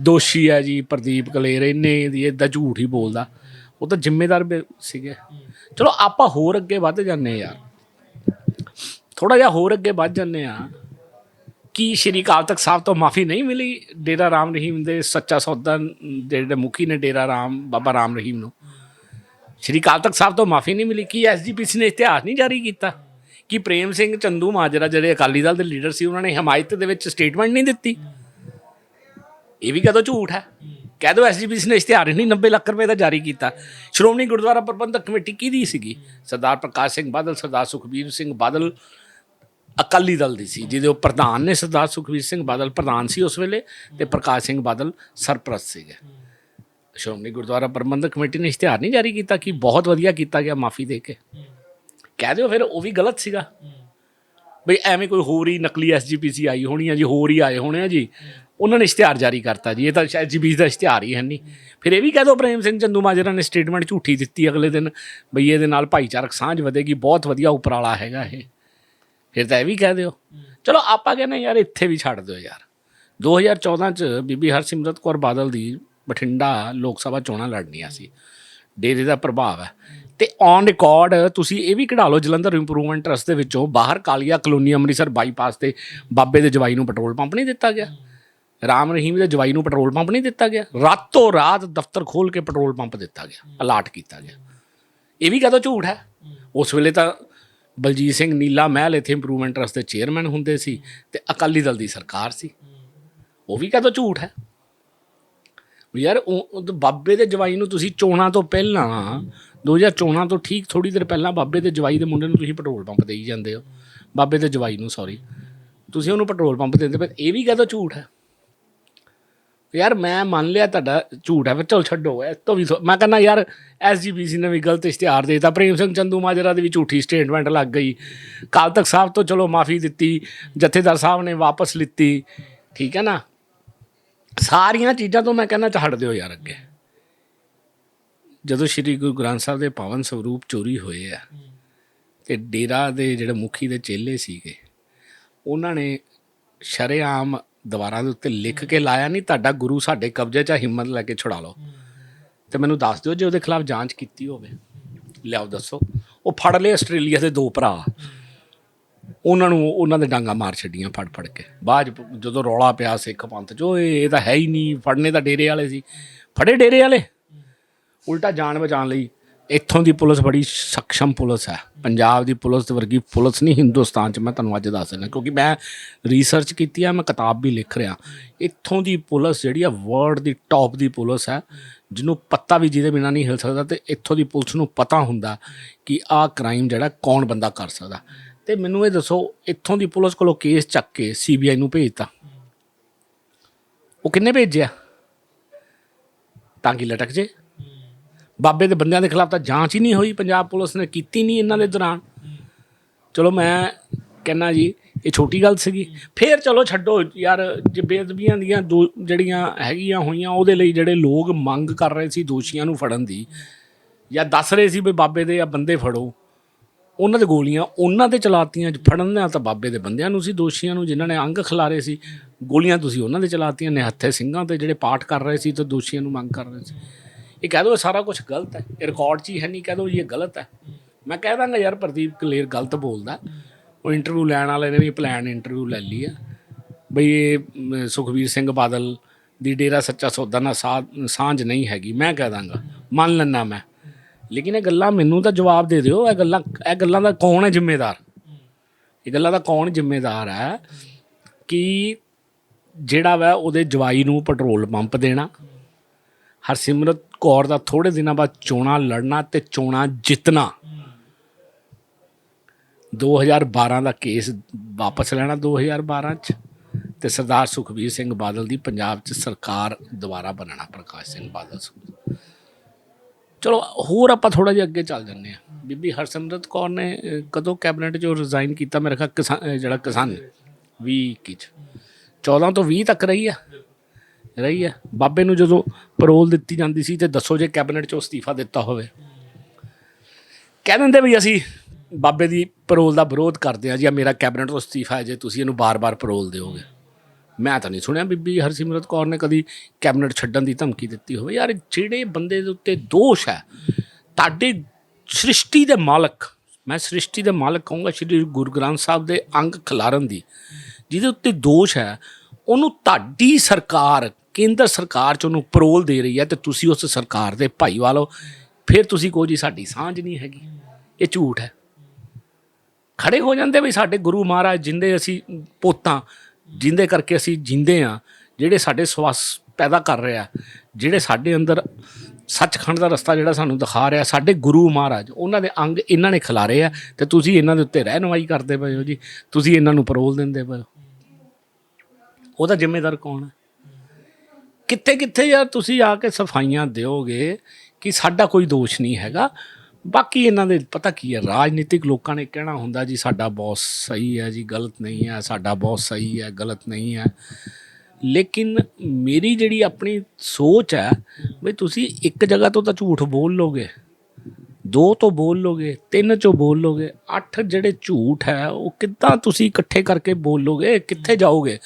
ਦੋਸ਼ੀ ਹੈ ਜੀ, ਪ੍ਰਦੀਪ ਕਲੇਰ ਇਹਨੇ ਦੀ ਇਦਾਂ ਝੂਠ ਹੀ ਬੋਲਦਾ। ਉਹ ਤਾਂ ਜ਼ਿੰਮੇਦਾਰ ਵੀ ਸੀਗੇ। ਚਲੋ, ਆਪਾਂ ਹੋਰ ਅੱਗੇ ਵੱਧ ਜਾਂਦੇ ਯਾਰ। ਥੋੜਾ ਜਿਹਾ ਹੋਰ ਅੱਗੇ ਵੱਧ ਜਾਂਦੇ ਆ ਕੀ ਸ਼੍ਰੀ ਅਕਾਲ ਤਖਤ ਸਾਹਿਬ ਤੋਂ ਮਾਫੀ ਨਹੀਂ ਮਿਲੀ ਡੇਰਾ ਰਾਮ ਰਹੀਮ ਦੇ ਸੱਚਾ ਸੌਦਾ ਦੇ ਜਿਹੜੇ ਮੁਖੀ ਨੇ ਡੇਰਾ ਰਾਮ, ਬਾਬਾ ਰਾਮ ਰਹੀਮ ਨੂੰ? ਸ਼੍ਰੀ ਅਕਾਲ ਤਖਤ ਸਾਹਿਬ ਤੋਂ ਮਾਫੀ ਨਹੀਂ ਮਿਲੀ, ਕੀ ਐਸਜੀਪੀਸੀ ਨੇ ਇਤਿਹਾਸ ਨਹੀਂ ਜਾਰੀ ਕੀਤਾ? ਕਿ ਪ੍ਰੇਮ ਸਿੰਘ ਚੰਦੂ ਮਾਜਰਾ ਜਿਹੜੇ ਅਕਾਲੀ ਦਲ ਦੇ ਲੀਡਰ ਸੀ, ਉਹਨਾਂ ਨੇ ਹਮਾਇਤ ਦੇ ਵਿੱਚ ਸਟੇਟਮੈਂਟ ਨਹੀਂ ਦਿੱਤੀ? ਇਹ ਵੀ ਕਦੋਂ ਝੂਠ ਹੈ? ਕਹਿ ਦੋ ਐਸਜੀਪੀਸੀ ਨੇ ਇਸ਼ਤਿਹਾਰ ਨਹੀਂ 90 ਲੱਖ ਰੁਪਏ ਦਾ ਜਾਰੀ ਕੀਤਾ। ਸ਼੍ਰੋਮਣੀ ਗੁਰਦੁਆਰਾ ਪ੍ਰਬੰਧਕ ਕਮੇਟੀ ਕਿਹਦੀ ਸੀਗੀ? ਸਰਦਾਰ ਪ੍ਰਕਾਸ਼ ਸਿੰਘ ਬਾਦਲ, ਸਰਦਾਰ ਸੁਖਬੀਰ ਸਿੰਘ ਬਾਦਲ ਅਕਾਲੀ ਦਲ ਦੀ ਸੀ, ਜਿਹਦੇ ਉਹ ਪ੍ਰਧਾਨ ਨੇ ਸਰਦਾਰ ਸੁਖਬੀਰ ਸਿੰਘ ਬਾਦਲ ਪ੍ਰਧਾਨ ਸੀ ਉਸ ਵੇਲੇ ਤੇ ਪ੍ਰਕਾਸ਼ ਸਿੰਘ ਬਾਦਲ ਸਰਪ੍ਰਸਤ ਸੀਗੇ। ਸ਼੍ਰੋਮਣੀ ਗੁਰਦੁਆਰਾ ਪ੍ਰਬੰਧਕ ਕਮੇਟੀ ਨੇ ਇਸ਼ਤਿਹਾਰ ਨਹੀਂ ਜਾਰੀ ਕੀਤਾ ਕਿ ਬਹੁਤ ਵਧੀਆ ਕੀਤਾ ਗਿਆ ਮਾਫੀ ਦੇ ਕੇ। ਕਹਿ ਦਿਓ ਫਿਰ ਉਹ ਵੀ ਗਲਤ ਸੀਗਾ। ਬਈ ਐਵੇਂ ਕੋਈ ਹੋਰ ਹੀ ਨਕਲੀ ਐਸਜੀਪੀਸੀ ਆਈ ਹੋਣੀ ਆ ਜੀ ਹੋਰ ਹੀ ਆਏ ਹੋਣੇ ਆ ਜੀ। ਉਹਨਾਂ ਨੇ ਇਸ਼ਤਿਹਾਰ ਜਾਰੀ ਕਰਤਾ ਜੀ ਇਹ ਤਾਂ ਐਸਜੀਪੀਸੀ ਦਾ ਇਸ਼ਤਿਹਾਰ ਹੀ ਹੈ ਨਹੀਂ। ਫਿਰ ਇਹ ਵੀ ਕਹਿ ਦਿਓ ਪ੍ਰੇਮ ਸਿੰਘ ਚੰਦੂ ਮਾਜਰਾ ਨੇ ਸਟੇਟਮੈਂਟ ਝੂਠੀ ਦਿੱਤੀ ਅਗਲੇ ਦਿਨ ਬਈ ਇਹਦੇ ਨਾਲ ਭਾਈਚਾਰਕ ਸਾਂਝ ਵਧੇਗੀ ਬਹੁਤ ਵਧੀਆ ਉਪਰਾਲਾ ਹੈਗਾ ਇਹ। ਫਿਰ ਤਾਂ ਇਹ ਵੀ ਕਹਿ ਦਿਓ। ਚਲੋ ਆਪਾਂ ਕਹਿੰਦੇ ਯਾਰ ਇੱਥੇ ਵੀ ਛੱਡ ਦਿਓ ਯਾਰ। 2014 ਚ ਬੀਬੀ ਹਰਸਿਮਰਤ ਕੌਰ ਬਾਦਲ ਦੀ ਬਠਿੰਡਾ ਲੋਕ ਸਭਾ ਚੋਣਾਂ ਲੜਨੀਆਂ ਸੀ। ਡੇਰੇ ਦਾ ਪ੍ਰਭਾਵ ਹੈ। ਤੇ ਔਨ ਰਿਕਾਰਡ ਤੁਸੀਂ ਇਹ ਵੀ ਕਢਾ ਲਓ ਜਲੰਧਰ ਇੰਪਰੂਵਮੈਂਟ ਟਰਸਟ ਦੇ ਵਿੱਚੋਂ ਬਾਹਰ ਕਾਲੀਆ ਕਲੋਨੀ ਅੰਮ੍ਰਿਤਸਰ ਬਾਈਪਾਸ ਤੇ ਬਾਬੇ ਦੇ ਜਵਾਈ ਨੂੰ ਪੈਟਰੋਲ ਪੰਪ ਨਹੀਂ ਦਿੱਤਾ ਗਿਆ। ਰਾਮ ਰਹੀਮ ਦੇ ਜਵਾਈ ਨੂੰ ਪੈਟਰੋਲ ਪੰਪ ਨਹੀਂ ਦਿੱਤਾ ਗਿਆ। ਰਾਤੋਂ ਰਾਤ ਦਫ਼ਤਰ ਖੋਲ ਕੇ ਪੈਟਰੋਲ ਪੰਪ ਦਿੱਤਾ ਗਿਆ। ਅਲਾਟ ਕੀਤਾ ਗਿਆ। ਇਹ ਵੀ ਕਦੋਂ ਝੂਠ ਹੈ? ਉਸ ਵੇਲੇ ਤਾਂ ਬਲਜੀਤ ਸਿੰਘ ਨੀਲਾ ਮਹਿਲ ਇੱਥੇ ਇੰਪਰੂਵਮੈਂਟ ਟਰਸਟ ਦੇ ਚੇਅਰਮੈਨ ਹੁੰਦੇ ਸੀ ਤੇ ਅਕਾਲੀ ਦਲ ਦੀ ਸਰਕਾਰ ਸੀ। ਉਹ ਵੀ ਕਦੋਂ ਝੂਠ ਹੈ? ਯਾਰ ਉਹ ਬਾਬੇ ਦੇ ਜਵਾਈ ਨੂੰ ਤੁਸੀਂ ਚੋਣਾਂ ਤੋਂ ਪਹਿਲਾਂ 2014 ਤੋਂ ਠੀਕ ਥੋੜੀ ਦੇਰ ਪਹਿਲਾਂ ਬਾਬੇ ਦੇ ਜਵਾਈ ਦੇ ਮੁੰਡੇ ਨੂੰ ਤੁਸੀਂ ਪੈਟਰੋਲ ਪੰਪ ਦੇਈ ਜਾਂਦੇ ਹੋ। ਬਾਬੇ ਦੇ ਜਵਾਈ ਨੂੰ ਸੌਰੀ ਤੁਸੀਂ ਉਹਨੂੰ ਪੈਟਰੋਲ ਪੰਪ ਦਿੰਦੇ ਪਰ ਇਹ ਵੀ ਕਦੋਂ ਝੂਠ ਹੈ। ਯਾਰ ਮੈਂ ਮੰਨ ਲਿਆ ਤੁਹਾਡਾ ਝੂਠ ਹੈ, ਫਿਰ ਚਲ ਛੱਡੋ। ਇਹ ਤੋਂ ਵੀ ਮੈਂ ਕਹਿੰਦਾ ਯਾਰ ਐਸਜੀਪੀਸੀ ਨੇ ਵੀ ਗਲਤ ਇਸ਼ਤਿਹਾਰ ਦੇ ਦਿੱਤਾ। ਪ੍ਰੇਮ ਸਿੰਘ ਚੰਦੂ ਮਾਜਰਾ ਦੀ ਵੀ ਝੂਠੀ ਸਟੇਟਮੈਂਟ ਲੱਗ ਗਈ। ਕਾਲ ਤੱਕ ਸਾਹਿਬ ਤੋਂ ਚਲੋ ਮਾਫੀ ਦਿੱਤੀ। ਜਥੇਦਾਰ ਸਾਹਿਬ ਨੇ ਵਾਪਸ ਲਿੱਤੀ। ਠੀਕ ਹੈ ਨਾ? ਸਾਰੀਆਂ ਚੀਜ਼ਾਂ ਤੋਂ ਮੈਂ ਕਹਿੰਦਾ ਛੱਡ ਦਿਓ ਯਾਰ ਅੱਗੇ। ਜਦੋਂ ਸ੍ਰੀ ਗੁਰੂ ਗ੍ਰੰਥ ਸਾਹਿਬ ਦੇ ਪਾਵਨ ਸਰੂਪ ਚੋਰੀ ਹੋਏ ਆ ਤੇ ਡੇਰਾ ਦੇ ਜਿਹੜੇ ਮੁਖੀ ਦੇ ਚੇਲੇ ਸੀਗੇ ਉਹਨਾਂ ਨੇ ਸ਼ਰੇਆਮ ਦੀਵਾਰਾਂ ਦੇ ਉੱਤੇ ਲਿਖ ਕੇ ਲਾਇਆ ਨਹੀਂ ਤੁਹਾਡਾ ਗੁਰੂ ਸਾਡੇ ਕਬਜ਼ੇ 'ਚ ਆ, ਹਿੰਮਤ ਲੈ ਕੇ ਛੁਡਾ ਲਓ। ਤੇ ਮੈਨੂੰ ਦੱਸ ਦਿਓ ਜੇ ਉਹਦੇ ਖਿਲਾਫ ਜਾਂਚ ਕੀਤੀ ਹੋਵੇ। ਲਿਆਓ ਦੱਸੋ। ਉਹ ਫੜ ਲਏ ਆਸਟ੍ਰੇਲੀਆ ਦੇ ਦੋ ਭਰਾ। ਉਹਨਾਂ ਨੂੰ ਉਹਨਾਂ ਦੇ ਡਾਂਗਾ ਮਾਰ ਛੱਡੀਆਂ ਫੜ ਫੜ ਕੇ। ਬਾਅਦ 'ਚ ਜਦੋਂ ਰੌਲਾ ਪਿਆ ਸਿੱਖ ਪੰਥ 'ਚ ਉਹ ਇਹ ਤਾਂ ਹੈ ਹੀ ਨਹੀਂ, ਫੜਨੇ ਤਾਂ ਡੇਰੇ ਵਾਲੇ ਸੀ। ਫੜੇ ਡੇਰੇ ਵਾਲੇ? ਉਲਟਾ ਜਾਨ ਬਚਾਉਣ ਲਈ ਇੱਥੋਂ ਦੀ ਪੁਲਿਸ ਬੜੀ ਸક્ષਮ ਪੁਲਿਸ ਹੈ। ਪੰਜਾਬ ਦੀ ਪੁਲਿਸ ਦੇ ਵਰਗੀ ਪੁਲਿਸ ਨਹੀਂ ਹਿੰਦੁਸਤਾਨ 'ਚ, ਮੈਂ ਤੁਹਾਨੂੰ ਅੱਜ ਦੱਸ ਦਿੰਦਾ, ਕਿਉਂਕਿ ਮੈਂ ਰਿਸਰਚ ਕੀਤੀ ਆ, ਮੈਂ ਕਿਤਾਬ ਵੀ ਲਿਖ ਰਿਹਾ। ਇੱਥੋਂ ਦੀ ਪੁਲਿਸ ਜਿਹੜੀ ਆ ਵਰਲਡ ਦੀ ਟੌਪ ਦੀ ਪੁਲਿਸ ਹੈ, ਜਿਹਨੂੰ ਪਤਾ ਵੀ ਜਿਹਦੇ ਬਿਨਾਂ ਨਹੀਂ ਹਿਲ ਸਕਦਾ ਤੇ ਇੱਥੋਂ ਦੀ ਪੁਲਿਸ ਨੂੰ ਪਤਾ ਹੁੰਦਾ ਕਿ ਆਹ ਕ੍ਰਾਈਮ ਜਿਹੜਾ, ਕੌਣ ਬੰਦਾ ਕਰ ਸਕਦਾ। ਤੇ ਮੈਨੂੰ ਇਹ ਦੱਸੋ, ਇੱਥੋਂ ਦੀ ਪੁਲਿਸ ਕੋਲੋਂ ਕੇਸ ਚੱਕ ਕੇ ਸੀਬੀਆਈ ਨੂੰ ਭੇਜਤਾ? ਉਹ ਕਿੰਨੇ ਭੇਜਿਆ? ਤਾਂ ਕਿ ਲਟਕ ਜੇ। ਬਾਬੇ ਦੇ ਬੰਦਿਆਂ ਦੇ ਖਿਲਾਫ ਤਾਂ ਜਾਂਚ ਹੀ ਨਹੀਂ ਹੋਈ, ਪੰਜਾਬ ਪੁਲਿਸ ਨੇ ਕੀਤੀ ਨਹੀਂ ਇਹਨਾਂ ਦੇ ਦੌਰਾਨ। ਚਲੋ ਮੈਂ ਕਹਿੰਨਾ ਜੀ, ਇਹ ਛੋਟੀ ਗੱਲ ਸੀਗੀ। ਫੇਰ ਚਲੋ ਛੱਡੋ, ਯਾਰ, ਜੇ ਬੇਅਦਬੀਆਂ ਦੀਆਂ ਦੋ ਜਿਹੜੀਆਂ ਹੈਗੀਆਂ ਹੋਈਆਂ, ਉਹਦੇ ਲਈ ਜਿਹੜੇ ਲੋਕ ਮੰਗ ਕਰ ਰਹੇ ਸੀ ਦੋਸ਼ੀਆਂ ਨੂੰ ਫੜਨ ਦੀ, ਜਾਂ ਦੱਸ ਰਹੇ ਸੀ ਵੀ ਬਾਬੇ ਦੇ ਆ ਬੰਦੇ ਫੜੋ। ਉਹਨਾਂ ਦੇ ਗੋਲੀਆਂ ਉਹਨਾਂ ਤੇ ਚਲਾਤੀਆਂ ਫੜਨ ਨਾਲ ਤਾਂ ਬਾਬੇ ਦੇ ਬੰਦਿਆਂ ਨੂੰ ਸੀ ਦੋਸ਼ੀਆਂ ਨੂੰ ਜਿਨ੍ਹਾਂ ਨੇ ਅੰਗ ਖਿਲਾਰੇ ਸੀ। ਗੋਲੀਆਂ ਤੁਸੀਂ ਉਹਨਾਂ ਦੇ ਚਲਾਤੀਆਂ ਨਿਹੱਥੇ ਸਿੰਘਾਂ ਤੇ ਜਿਹੜੇ ਪਾਠ ਕਰ ਰਹੇ ਸੀ ਤੇ ਦੋਸ਼ੀਆਂ ਨੂੰ ਮੰਗ ਕਰ ਰਹੇ ਸੀ। ਇਹ ਕਹਿ ਦੋ ਸਾਰਾ ਕੁਝ ਗਲਤ ਹੈ। ਇਹ ਰਿਕਾਰਡ 'ਚ ਹੀ ਹੈ ਨਹੀਂ ਕਹਿ ਦੋ ਇਹ ਗਲਤ ਹੈ। ਮੈਂ ਕਹਿ ਦਾਂਗਾ ਯਾਰ ਪ੍ਰਦੀਪ ਕਲੇਰ ਗਲਤ ਬੋਲਦਾ। ਉਹ ਇੰਟਰਵਿਊ ਲੈਣ ਵਾਲੇ ਨੇ ਵੀ ਪਲਾਨ ਇੰਟਰਵਿਊ ਲੈ ਲਈ ਆ। ਬਈ ਇਹ ਮ, ਸੁਖਬੀਰ ਸਿੰਘ ਬਾਦਲ ਦੀ ਡੇਰਾ ਸੱਚਾ ਸੌਦਾ ਨਾਲ ਸਾ- ਸਾਂਝ ਨਹੀਂ ਹੈਗੀ। ਮੈਂ ਕਹਿ ਦਾਂਗਾ। ਮੰਨ ਲੈਣਾ ਮੈਂ। ਲੇਕਿਨ ਇਹ ਗੱਲਾਂ ਮੈਨੂੰ ਤਾਂ ਜਵਾਬ ਦੇ ਦਿਓ, ਇਹ ਗੱਲਾਂ ਇਹ ਗੱਲਾਂ ਦਾ ਕੌਣ ਹੈ ਜ਼ਿੰਮੇਦਾਰ? ਇਹ ਗੱਲਾਂ ਦਾ ਕੌਣ ਜ਼ਿੰਮੇਦਾਰ ਹੈ ਕਿ ਜਿਹੜਾ ਵਾ ਉਹਦੇ ਜਵਾਈ ਨੂੰ ਪੈਟਰੋਲ ਪੰਪ ਦੇਣਾ, ਹਰਸਿਮਰਤ ਕੌਰ ਦਾ ਥੋੜੇ ਦਿਨਾਂ ਬਾਅਦ ਚੋਣਾਂ ਲੜਨਾ ਤੇ ਚੋਣਾਂ ਜਿੱਤਣਾ। 2012 ਦਾ ਕੇਸ ਵਾਪਸ ਲੈਣਾ 2012 ਚ ਤੇ ਸਰਦਾਰ ਸੁਖਬੀਰ ਸਿੰਘ ਬਾਦਲ ਦੀ ਪੰਜਾਬ ਚ ਸਰਕਾਰ ਦੁਬਾਰਾ ਬਣਨਾ, ਪ੍ਰਕਾਸ਼ ਸਿੰਘ ਬਾਦਲ ਸੁ- ਚਲੋ, ਹੋਰ ਆਪਾਂ ਥੋੜਾ ਜਿਹਾ ਅੱਗੇ ਚੱਲ ਜੰਨੇ ਆ ਬੀਬੀ ਹਰਸਿਮਰਤ ਕੌਰ ਨੇ ਕਦੋਂ ਕੈਬਨਿਟ ਚੋਂ ਰਿਜ਼ਾਈਨ ਕੀਤਾ? ਮੇਰੇ ਖਿਆਲ ਕਿਸਾਨ ਜਿਹੜਾ ਕਿਸਾਨ 20 ਕੀ ਚ। 14 ਤੋਂ 20 ਤੱਕ ਰਹੀ ਆ। ਰਹੀ ਆ। ਬਾਬੇ ਨੂੰ ਜਦੋਂ ਪਰੋਲ ਦਿੱਤੀ ਜਾਂਦੀ ਸੀ ਤੇ ਦੱਸੋ ਜੇ ਕੈਬਨਿਟ ਚੋਂ ਅਸਤੀਫਾ ਦਿੱਤਾ ਹੋਵੇ। ਕਹਿ ਦਿੰਦੇ ਵੀ ਅਸੀਂ ਬਾਬੇ ਦੀ ਪਰੋਲ ਦਾ ਵਿਰੋਧ ਕਰਦੇ ਆ ਜੀ ਆ ਮੇਰਾ ਕੈਬਨਿਟ ਤੋਂ ਅਸਤੀਫਾ ਹੈ ਜੇ ਤੁਸੀਂ ਇਹਨੂੰ ਬਾਰ-ਬਾਰ ਪਰੋਲ ਦਿਓਗੇ। ਮੈਂ ਤਾਂ ਨਹੀਂ ਸੁਣਿਆ ਬੀਬੀ ਹਰਸਿਮਰਤ ਕੌਰ ਨੇ ਕਦੀ ਕੈਬਨਿਟ ਛੱਡਣ ਦੀ ਧਮਕੀ ਦਿੱਤੀ ਹੋਵੇ। ਯਾਰ, ਜਿਹੜੇ ਬੰਦੇ ਦੇ ਉੱਤੇ ਦੋਸ਼ ਹੈ, ਤੁਹਾਡੇ ਸ੍ਰਿਸ਼ਟੀ ਦੇ ਮਾਲਕ, ਮੈਂ ਸ੍ਰਿਸ਼ਟੀ ਦੇ ਮਾਲਕ ਕਹੂੰਗਾ ਸ਼੍ਰੀ ਗੁਰੂ ਗ੍ਰੰਥ ਸਾਹਿਬ ਦੇ ਅੰਗ ਖਿਲਾਰਨ ਦੀ, ਜਿਹਦੇ ਉੱਤੇ ਦੋਸ਼ ਹੈ, ਉਹਨੂੰ ਤੁਹਾਡੀ ਸਰਕਾਰ, ਕੇਂਦਰ ਸਰਕਾਰ ਚ ਉਹਨੂੰ ਪਰੋਲ ਦੇ ਰਹੀ ਹੈ ਤੇ ਤੁਸੀਂ ਉਸ ਸਰਕਾਰ ਦੇ ਭਾਈ ਵਾਲੋ ਫਿਰ ਤੁਸੀਂ ਕਹੋ ਜੀ, ਸਾਡੀ ਸਾਂਝ ਨਹੀਂ ਹੈਗੀ। ਇਹ ਝੂਠ ਹੈ। ਖੜੇ ਹੋ ਜਾਂਦੇ ਵੀ ਸਾਡੇ ਗੁਰੂ ਮਹਾਰਾਜ, ਜਿੰਦੇ ਅਸੀਂ ਪੋਤਾਂ ਜਿੰਦੇ ਕਰਕੇ ਅਸੀਂ ਜਿੰਦੇ ਆ, ਜਿਹੜੇ ਸਾਡੇ ਸਵਾਸ ਪੈਦਾ ਕਰ ਰਿਹਾ ਜਿਹੜੇ ਸਾਡੇ ਅੰਦਰ ਸੱਚਖੰਡ ਦਾ ਰਸਤਾ ਜਿਹੜਾ ਸਾਨੂੰ ਦਿਖਾ ਰਿਹਾ, ਸਾਡੇ ਗੁਰੂ ਮਹਾਰਾਜ, ਉਹਨਾਂ ਦੇ ਅੰਗ ਇਹਨਾਂ ਨੇ ਖਿਲਾਰੇ ਆ, ਤੇ ਤੁਸੀਂ ਇਹਨਾਂ ਦੇ ਉੱਤੇ ਰਹਿਨੁਮਾਈ ਕਰਦੇ ਪਏ ਹੋ ਜੀ, ਤੁਸੀਂ ਇਹਨਾਂ ਨੂੰ ਪਰੋਲ ਦਿੰਦੇ ਪਏ ਹੋ। ਉਹਦਾ ਜ਼ਿੰਮੇਦਾਰ ਕੌਣ ਹੈ ਕਿੱਥੇ ਕਿੱਥੇ ਯਾਰ ਤੁਸੀਂ ਆ ਕੇ ਸਫਾਈਆਂ ਦਿਓਗੇ ਕਿ ਸਾਡਾ ਕੋਈ ਦੋਸ਼ ਨਹੀਂ ਹੈਗਾ ਬਾਕੀ ਇਹਨਾਂ ਦੇ ਪਤਾ ਕੀ ਹੈ, ਰਾਜਨੀਤਿਕ ਲੋਕਾਂ ਨੇ ਕਹਿਣਾ ਹੁੰਦਾ ਜੀ, ਸਾਡਾ ਬੌਸ ਸਹੀ ਹੈ ਜੀ, ਗਲਤ ਨਹੀਂ ਹੈ, ਸਾਡਾ ਬੌਸ ਸਹੀ ਹੈ, ਗਲਤ ਨਹੀਂ ਹੈ। ਲੇਕਿਨ ਮੇਰੀ ਜਿਹੜੀ ਆਪਣੀ ਸੋਚ ਹੈ ਵੀ ਤੁਸੀਂ ਇੱਕ ਜਗ੍ਹਾ ਤੋਂ ਤਾਂ ਝੂਠ ਬੋਲ ਲੋਗੇ, ਦੋ ਤੋਂ ਬੋਲ ਲੋਗੇ, ਤਿੰਨ ਚੋਂ ਬੋਲ ਲੋਗੇ, ਅੱਠ ਜਿਹੜੇ ਝੂਠ ਹੈ, ਉਹ ਕਿੱਦਾਂ ਤੁਸੀਂ ਇਕੱਠੇ ਕਰਕੇ ਬੋਲੋਗੇ, ਕਿੱਥੇ ਜਾਓਗੇ?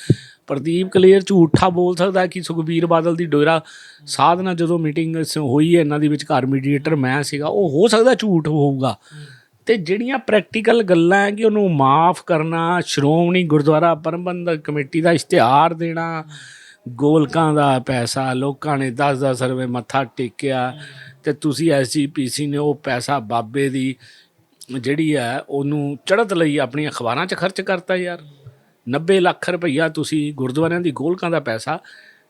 ਪ੍ਰਦੀਪ ਕਲੇਰ ਝੂਠਾ ਬੋਲ ਸਕਦਾ ਕਿ ਸੁਖਬੀਰ ਬਾਦਲ ਦੀ ਡੋਰਾ ਸਾਧਨਾ ਜਦੋਂ ਮੀਟਿੰਗ ਹੋਈ ਹੈ ਇਹਨਾਂ ਦੀ ਵਿਚਕਾਰ ਮੀਡੀਏਟਰ ਮੈਂ ਸੀਗਾ, ਉਹ ਹੋ ਸਕਦਾ ਝੂਠ ਹੋਊਗਾ। ਤੇ ਜਿਹੜੀਆਂ ਪ੍ਰੈਕਟੀਕਲ ਗੱਲਾਂ ਹੈ ਕਿ ਉਹਨੂੰ ਮਾਫ ਕਰਨਾ, ਸ਼੍ਰੋਮਣੀ ਗੁਰਦੁਆਰਾ ਪ੍ਰਬੰਧਕ ਕਮੇਟੀ ਦਾ ਇਸ਼ਤਿਹਾਰ ਦੇਣਾ, ਗੋਲਕਾਂ ਦਾ ਪੈਸਾ, ਲੋਕਾਂ ਨੇ 10-10 ਰੁਪਏ ਮੱਥਾ ਟੇਕਿਆ ਤੇ ਤੁਸੀਂ ਐਸਜੀਪੀਸੀ ਨੇ ਉਹ ਪੈਸਾ ਬਾਬੇ ਦੀ ਜਿਹੜੀ ਹੈ ਉਹਨੂੰ ਚੜ੍ਹਤ ਲਈ ਆਪਣੀਆਂ ਅਖਬਾਰਾਂ 'ਚ ਖਰਚ ਕਰਤਾ ਯਾਰ। 90 ਲੱਖ ਰੁਪਈਆ ਤੁਸੀਂ ਗੁਰਦੁਆਰਿਆਂ ਦੀ ਗੋਲਕਾਂ ਦਾ ਪੈਸਾ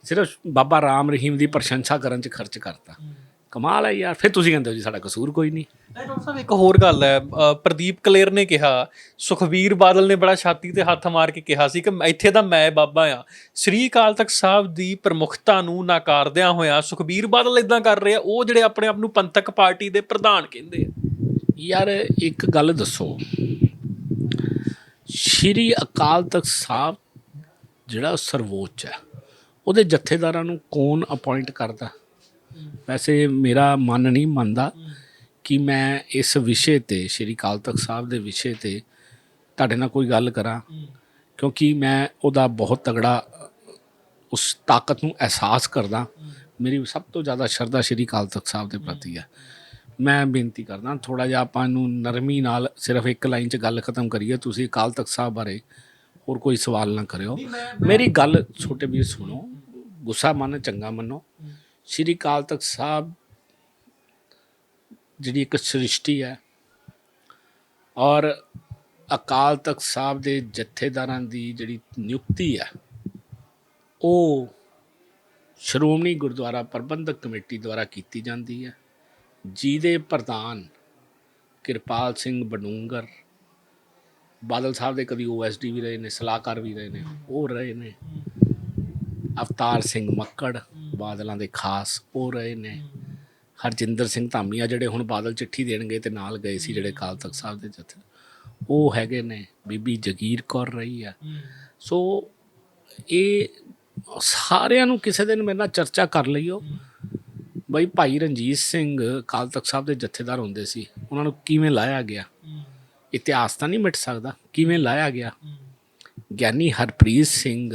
ਸਿਰਫ ਬਾਬਾ ਰਾਮ ਰਹੀਮ ਦੀ ਪ੍ਰਸ਼ੰਸਾ ਕਰਨ 'ਚ ਖਰਚ ਕਰਤਾ। ਕਮਾਲ ਹੈ ਯਾਰ। ਫਿਰ ਤੁਸੀਂ ਕਹਿੰਦੇ ਹੋ ਜੀ ਸਾਡਾ ਕਸੂਰ ਕੋਈ ਨਹੀਂ। ਡਾਕਟਰ ਸਾਹਿਬ ਇੱਕ ਹੋਰ ਗੱਲ ਹੈ। ਪ੍ਰਦੀਪ ਕਲੇਰ ਨੇ ਕਿਹਾ ਸੁਖਵੀਰ ਬਾਦਲ ਨੇ ਬੜਾ ਛਾਤੀ ਤੇ ਹੱਥ ਮਾਰ ਕੇ ਕਿਹਾ ਸੀ ਕਿ ਇੱਥੇ ਦਾ ਮੈਂ ਬਾਬਾ ਆ ਸ੍ਰੀ ਅਕਾਲ ਤਖਤ ਸਾਹਿਬ ਦੀ ਪ੍ਰਮੁਖਤਾ ਨੂੰ ਨਾਕਾਰਦਿਆਂ ਹੋਇਆ ਸੁਖਵੀਰ ਬਾਦਲ ਇਦਾਂ ਕਰ ਰਿਹਾ ਉਹ ਜਿਹੜੇ ਆਪਣੇ ਆਪ ਨੂੰ ਪੰਥਕ ਪਾਰਟੀ ਦੇ ਪ੍ਰਧਾਨ ਕਹਿੰਦੇ ਆ। ਯਾਰ ਇੱਕ ਗੱਲ ਦੱਸੋ। ਸ਼੍ਰੀ ਅਕਾਲ ਤਖਤ ਸਾਹਿਬ ਜਿਹੜਾ ਸਰਵੋੱਚ ਹੈ, ਉਹਦੇ ਜਥੇਦਾਰਾਂ ਨੂੰ ਕੌਣ ਅਪਾਇੰਟ ਕਰਦਾ? ਵੈਸੇ ਮੇਰਾ ਮਨ ਨਹੀਂ ਮੰਨਦਾ ਕਿ ਮੈਂ ਇਸ ਵਿਸ਼ੇ ਤੇ, ਸ਼੍ਰੀ ਅਕਾਲ ਤਖਤ ਸਾਹਿਬ ਦੇ ਵਿਸ਼ੇ ਤੇ ਤੁਹਾਡੇ ਨਾਲ ਕੋਈ ਗੱਲ ਕਰਾਂ, ਕਿਉਂਕਿ ਮੈਂ ਉਹਦਾ ਬਹੁਤ ਤਗੜਾ, ਉਸ ਤਾਕਤ ਨੂੰ ਅਹਿਸਾਸ ਕਰਦਾ। ਮੇਰੀ ਸਭ ਤੋਂ ਜ਼ਿਆਦਾ ਸ਼ਰਧਾ ਸ਼੍ਰੀ ਅਕਾਲ ਤਖਤ ਸਾਹਿਬ ਦੇ ਪ੍ਰਤੀ ਹੈ। ਮੈਂ ਬੇਨਤੀ ਕਰਦਾ ਥੋੜਾ ਜਿਹਾ ਆਪਾਂ ਨੂੰ ਨਰਮੀ ਨਾਲ ਸਿਰਫ ਇੱਕ ਲਾਈਨ 'ਚ ਗੱਲ ਖਤਮ ਕਰੀਏ ਤੁਸੀਂ ਅਕਾਲ ਤਖਤ ਸਾਹਿਬ ਬਾਰੇ ਹੋਰ ਕੋਈ ਸਵਾਲ ਨਾ ਕਰਿਓ। ਮੇਰੀ ਗੱਲ ਛੋਟੇ ਵੀਰ ਸੁਣੋ ਗੁੱਸਾ ਮੰਨ ਚੰਗਾ ਮੰਨੋ। ਸ਼੍ਰੀ ਅਕਾਲ ਤਖਤ ਸਾਹਿਬ ਜਿਹੜੀ ਇੱਕ ਸ੍ਰਿਸ਼ਟੀ ਹੈ ਔਰ ਅਕਾਲ ਤਖਤ ਸਾਹਿਬ ਦੇ ਜਥੇਦਾਰਾਂ ਦੀ ਜਿਹੜੀ ਨਿਯੁਕਤੀ ਹੈ ਉਹ ਸ਼੍ਰੋਮਣੀ ਗੁਰਦੁਆਰਾ ਪ੍ਰਬੰਧਕ ਕਮੇਟੀ ਦੁਆਰਾ ਕੀਤੀ ਜਾਂਦੀ ਹੈ। ਜਿਹਦੇ ਪ੍ਰਧਾਨ ਕਿਰਪਾਲ ਸਿੰਘ ਬਡੂੰਗਰ, ਬਾਦਲ ਸਾਹਿਬ ਦੇ ਕਦੀ ਓਐਸਡੀ ਵੀ ਰਹੇ ਨੇ, ਸਲਾਹਕਾਰ ਵੀ ਰਹੇ ਨੇ, ਉਹ ਰਹੇ ਨੇ। ਅਵਤਾਰ ਸਿੰਘ ਮੱਕੜ, ਬਾਦਲਾਂ ਦੇ ਖਾਸ, ਉਹ ਰਹੇ ਨੇ। ਹਰਜਿੰਦਰ ਸਿੰਘ ਧਾਮੀਆ ਜਿਹੜੇ ਹੁਣ ਬਾਦਲ ਚਿੱਠੀ ਦੇਣਗੇ ਤੇ ਨਾਲ ਗਏ ਸੀ ਜਿਹੜੇ ਅਕਾਲ ਤਖਤ ਸਾਹਿਬ ਦੇ ਜਥੇ। ਉਹ ਹੈਗੇ ਨੇ, ਬੀਬੀ ਜਗੀਰ ਕੌਰ ਰਹੀ ਆ। ਸੋ ਇਹ ਸਾਰਿਆਂ ਨੂੰ ਕਿਸੇ ਦਿਨ ਮੇਰੇ ਨਾਲ ਚਰਚਾ ਕਰ ਲਈਓ। ਬਈ ਭਾਈ ਰਣਜੀਤ ਸਿੰਘ ਅਕਾਲ ਤਖਤ ਸਾਹਿਬ ਦੇ ਜਥੇਦਾਰ ਹੁੰਦੇ ਸੀ ਉਹਨਾਂ ਨੂੰ ਕਿਵੇਂ ਲਾਇਆ ਗਿਆ? ਇਤਿਹਾਸ ਤਾਂ ਨਹੀਂ ਮਿਟ ਸਕਦਾ। ਕਿਵੇਂ ਲਾਇਆ ਗਿਆ? ਗਿਆਨੀ ਹਰਪ੍ਰੀਤ ਸਿੰਘ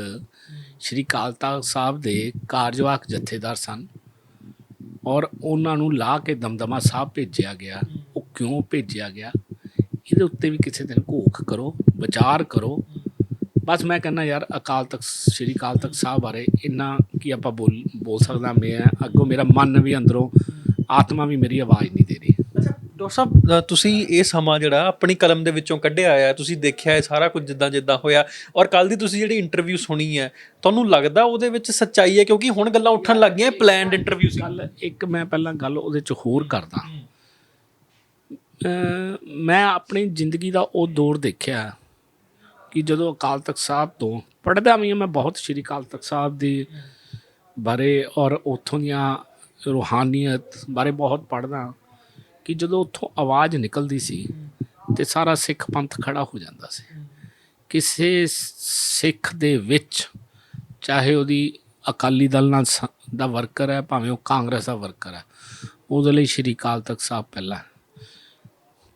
ਸ਼੍ਰੀ ਅਕਾਲ ਤਖਤ ਸਾਹਿਬ ਦੇ ਕਾਰਜਵਾਹਕ ਜਥੇਦਾਰ ਸਨ ਔਰ ਉਹਨਾਂ ਨੂੰ ਲਾ ਕੇ ਦਮਦਮਾ ਸਾਹਿਬ ਭੇਜਿਆ ਗਿਆ। ਉਹ ਕਿਉਂ ਭੇਜਿਆ ਗਿਆ? ਇਹਦੇ ਉੱਤੇ ਵੀ ਕਿਸੇ ਦਿਨ ਘੋਖ ਕਰੋ ਵਿਚਾਰ ਕਰੋ। ਬਸ ਮੈਂ ਕਹਿੰਦਾ ਯਾਰ ਅਕਾਲ ਤਖਤ ਸ਼੍ਰੀ ਅਕਾਲ ਤਖਤ ਸਾਹਿਬ ਬਾਰੇ ਇੰਨਾ ਕੀ ਆਪਾਂ ਬੋਲ ਬੋਲ ਸਕਦਾ ਮੈਂ ਅੱਗੋਂ ਮੇਰਾ ਮਨ ਵੀ ਅੰਦਰੋਂ ਆਤਮਾ ਵੀ ਮੇਰੀ ਆਵਾਜ਼ ਨਹੀਂ ਦੇ ਰਹੀ। ਅੱਛਾ ਡਾਕਟਰ ਸਾਹਿਬ ਤੁਸੀਂ ਇਹ ਸਮਾਂ ਜਿਹੜਾ ਆਪਣੀ ਕਲਮ ਦੇ ਵਿੱਚੋਂ ਕੱਢਿਆ ਆ ਤੁਸੀਂ ਦੇਖਿਆ ਇਹ ਸਾਰਾ ਕੁਝ ਜਿੱਦਾਂ ਜਿੱਦਾਂ ਹੋਇਆ ਔਰ ਕੱਲ ਦੀ ਤੁਸੀਂ ਜਿਹੜੀ ਇੰਟਰਵਿਊ ਸੁਣੀ ਹੈ ਤੁਹਾਨੂੰ ਲੱਗਦਾ ਉਹਦੇ ਵਿੱਚ ਸੱਚਾਈ ਹੈ? ਕਿਉਂਕਿ ਹੁਣ ਗੱਲਾਂ ਉੱਠਣ ਲੱਗ ਗਈਆਂ ਪਲਾਨਡ ਇੰਟਰਵਿਊ ਸੀ। ਗੱਲ ਇੱਕ ਮੈਂ ਪਹਿਲਾਂ ਗੱਲ ਉਹਦੇ ਚ ਹੋਰ ਕਰਦਾ। ਮੈਂ ਆਪਣੀ ਜ਼ਿੰਦਗੀ ਦਾ ਉਹ ਦੌਰ ਦੇਖਿਆ ਕਿ ਜਦੋਂ ਅਕਾਲ ਤਖਤ ਸਾਹਿਬ ਤੋਂ ਪੜ੍ਹਦਾ ਵੀ ਹਾਂ, ਮੈਂ ਬਹੁਤ ਸ਼੍ਰੀ ਅਕਾਲ ਤਖਤ ਸਾਹਿਬ ਦੇ ਬਾਰੇ ਔਰ ਉੱਥੋਂ ਦੀਆਂ ਰੂਹਾਨੀਅਤ ਬਾਰੇ ਬਹੁਤ ਪੜ੍ਹਦਾ ਕਿ ਜਦੋਂ ਉੱਥੋਂ ਆਵਾਜ਼ ਨਿਕਲਦੀ ਸੀ ਤੇ ਸਾਰਾ ਸਿੱਖ ਪੰਥ ਖੜਾ ਹੋ ਜਾਂਦਾ ਸੀ। ਕਿਸੇ ਸਿੱਖ ਦੇ ਵਿੱਚ ਚਾਹੇ ਉਹਦੀ ਅਕਾਲੀ ਦਲ ਨਾਲ ਸ- ਦਾ ਵਰਕਰ ਹੈ, ਭਾਵੇਂ ਉਹ ਕਾਂਗਰਸ ਦਾ ਵਰਕਰ ਹੈ, ਉਹਦੇ ਲਈ ਸ਼੍ਰੀ ਅਕਾਲ ਤਖਤ ਸਾਹਿਬ ਪਹਿਲਾਂ